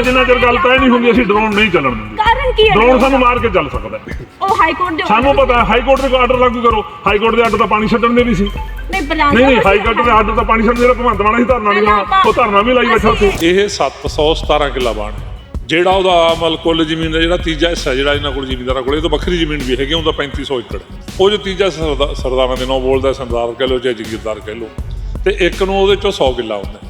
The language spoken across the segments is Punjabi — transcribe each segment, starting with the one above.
ਆ ਜਿੰਨਾ ਚਿਰ ਗੱਲ ਤੈਅ ਨਹੀਂ ਹੁੰਦੀ ਅਸੀਂ ਡਰੋਨ ਨਹੀਂ ਚੱਲਣ ਦਿੰਦੇ। ਕਾਰਨ ਕੀ ਹੈ ਡਰੋਨ ਸਾਨੂੰ ਮਾਰ ਕੇ ਚੱਲ ਸਕਦਾ ਹੈ। ਉਹ ਹਾਈ ਕੋਰਟ ਦੇ ਸਾਨੂੰ ਪਤਾ ਹੈ ਹਾਈ ਕੋਰਟ ਦੇ ਆਰਡਰ ਲਾਗੂ ਕਰੋ। ਹਾਈ ਕੋਰਟ ਦੇ ਆਰਡਰ ਤਾਂ ਪਾਣੀ ਛੱਡਣ ਦੇ ਨਹੀਂ ਸੀ। ਨਹੀਂ ਨਹੀਂ ਹਾਈ ਕੋਰਟ ਦੇ ਆਰਡਰ ਤਾਂ ਪਾਣੀ ਛੱਡਣ ਦੇ ਜਿਹੜਾ ਭਗਵੰਤ ਮਾਨ ਸੀ ਧਰਨਾ ਨਹੀਂ ਲਾਉਣਾ ਉਹ ਧਰਨਾ ਵੀ ਲਾਈ ਬੈਠਾ ਉੱਥੇ। ਇਹ 717 ਕਿੱਲਾ ਬਾਣ ਹੈ। ਜਿਹੜਾ ਉਹਦਾ ਮਲ ਕੁੱਲ ਜ਼ਮੀਨ ਦਾ ਜਿਹੜਾ ਤੀਜਾ ਹਿੱਸਾ ਜਿਹੜਾ ਇਹਨਾਂ ਕੋਲ ਜ਼ਿਮੀਂਦਾਰਾਂ ਕੋਲ ਇਹ ਤੋਂ ਵੱਖਰੀ ਜ਼ਮੀਨ ਵੀ ਹੈਗੀ ਉਹਦਾ 3500 ਏਕੜ। ਉਹ ਜੋ ਤੀਜਾ ਸਰਦਾ- ਸਰਦਾਰਾਂ ਦੇ ਨਾਂ ਬੋਲਦਾ ਸਰਦਾਰ ਕਹਿ ਲੋ ਚਾਹੇ ਜਗੀਰਦਾਰ ਕਹਿ ਲੋ ਤੇ ਇੱਕ ਨੂੰ ਉਹਦੇ ਚੋਂ 100 ਕਿੱਲਾ ਹੁੰਦਾ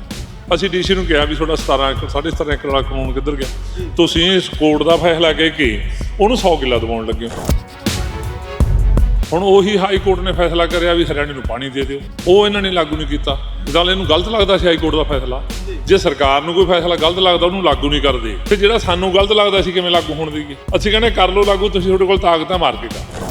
ਅਸੀਂ ਡੀਸੀ ਨੂੰ ਕਿਹਾ ਵੀ ਤੁਹਾਡਾ 17 ਏਕੜ 17.5 ਏਕੜ ਵਾਲਾ ਕਾਨੂੰਨ ਕਿੱਧਰ ਗਿਆ? ਤੁਸੀਂ ਇਸ ਕੋਰਟ ਦਾ ਫੈਸਲਾ ਕਹਿ ਕੇ ਉਹਨੂੰ 100 ਕਿੱਲਾ ਦਿਵਾਉਣ ਲੱਗੇ ਹੋ। ਹੁਣ ਉਹੀ ਹਾਈ ਕੋਰਟ ਨੇ ਫੈਸਲਾ ਕਰਿਆ ਵੀ ਹਰਿਆਣੇ ਨੂੰ ਪਾਣੀ ਦੇ ਦਿਓ। ਉਹ ਇਹਨਾਂ ਨੇ ਲਾਗੂ ਨਹੀਂ ਕੀਤਾ। ਗੱਲ ਇਹਨੂੰ ਗਲਤ ਲੱਗਦਾ ਸੀ ਹਾਈ ਕੋਰਟ ਦਾ ਫੈਸਲਾ। ਜੇ ਸਰਕਾਰ ਨੂੰ ਕੋਈ ਫੈਸਲਾ ਗਲਤ ਲੱਗਦਾ, ਉਹਨੂੰ ਲਾਗੂ ਨਹੀਂ ਕਰਦੇ। ਤੇ ਜਿਹੜਾ ਸਾਨੂੰ ਗਲਤ ਲੱਗਦਾ ਸੀ ਕਿਵੇਂ ਲਾਗੂ ਹੋਣ ਦੇਈਏ? ਅਸੀਂ ਕਹਿੰਦੇ ਕਰ ਲਓ ਲਾਗੂ, ਤੁਸੀਂ ਤੁਹਾਡੇ ਕੋਲ ਤਾਕਤਾਂ ਮਾਰ ਕੇ ਕਰ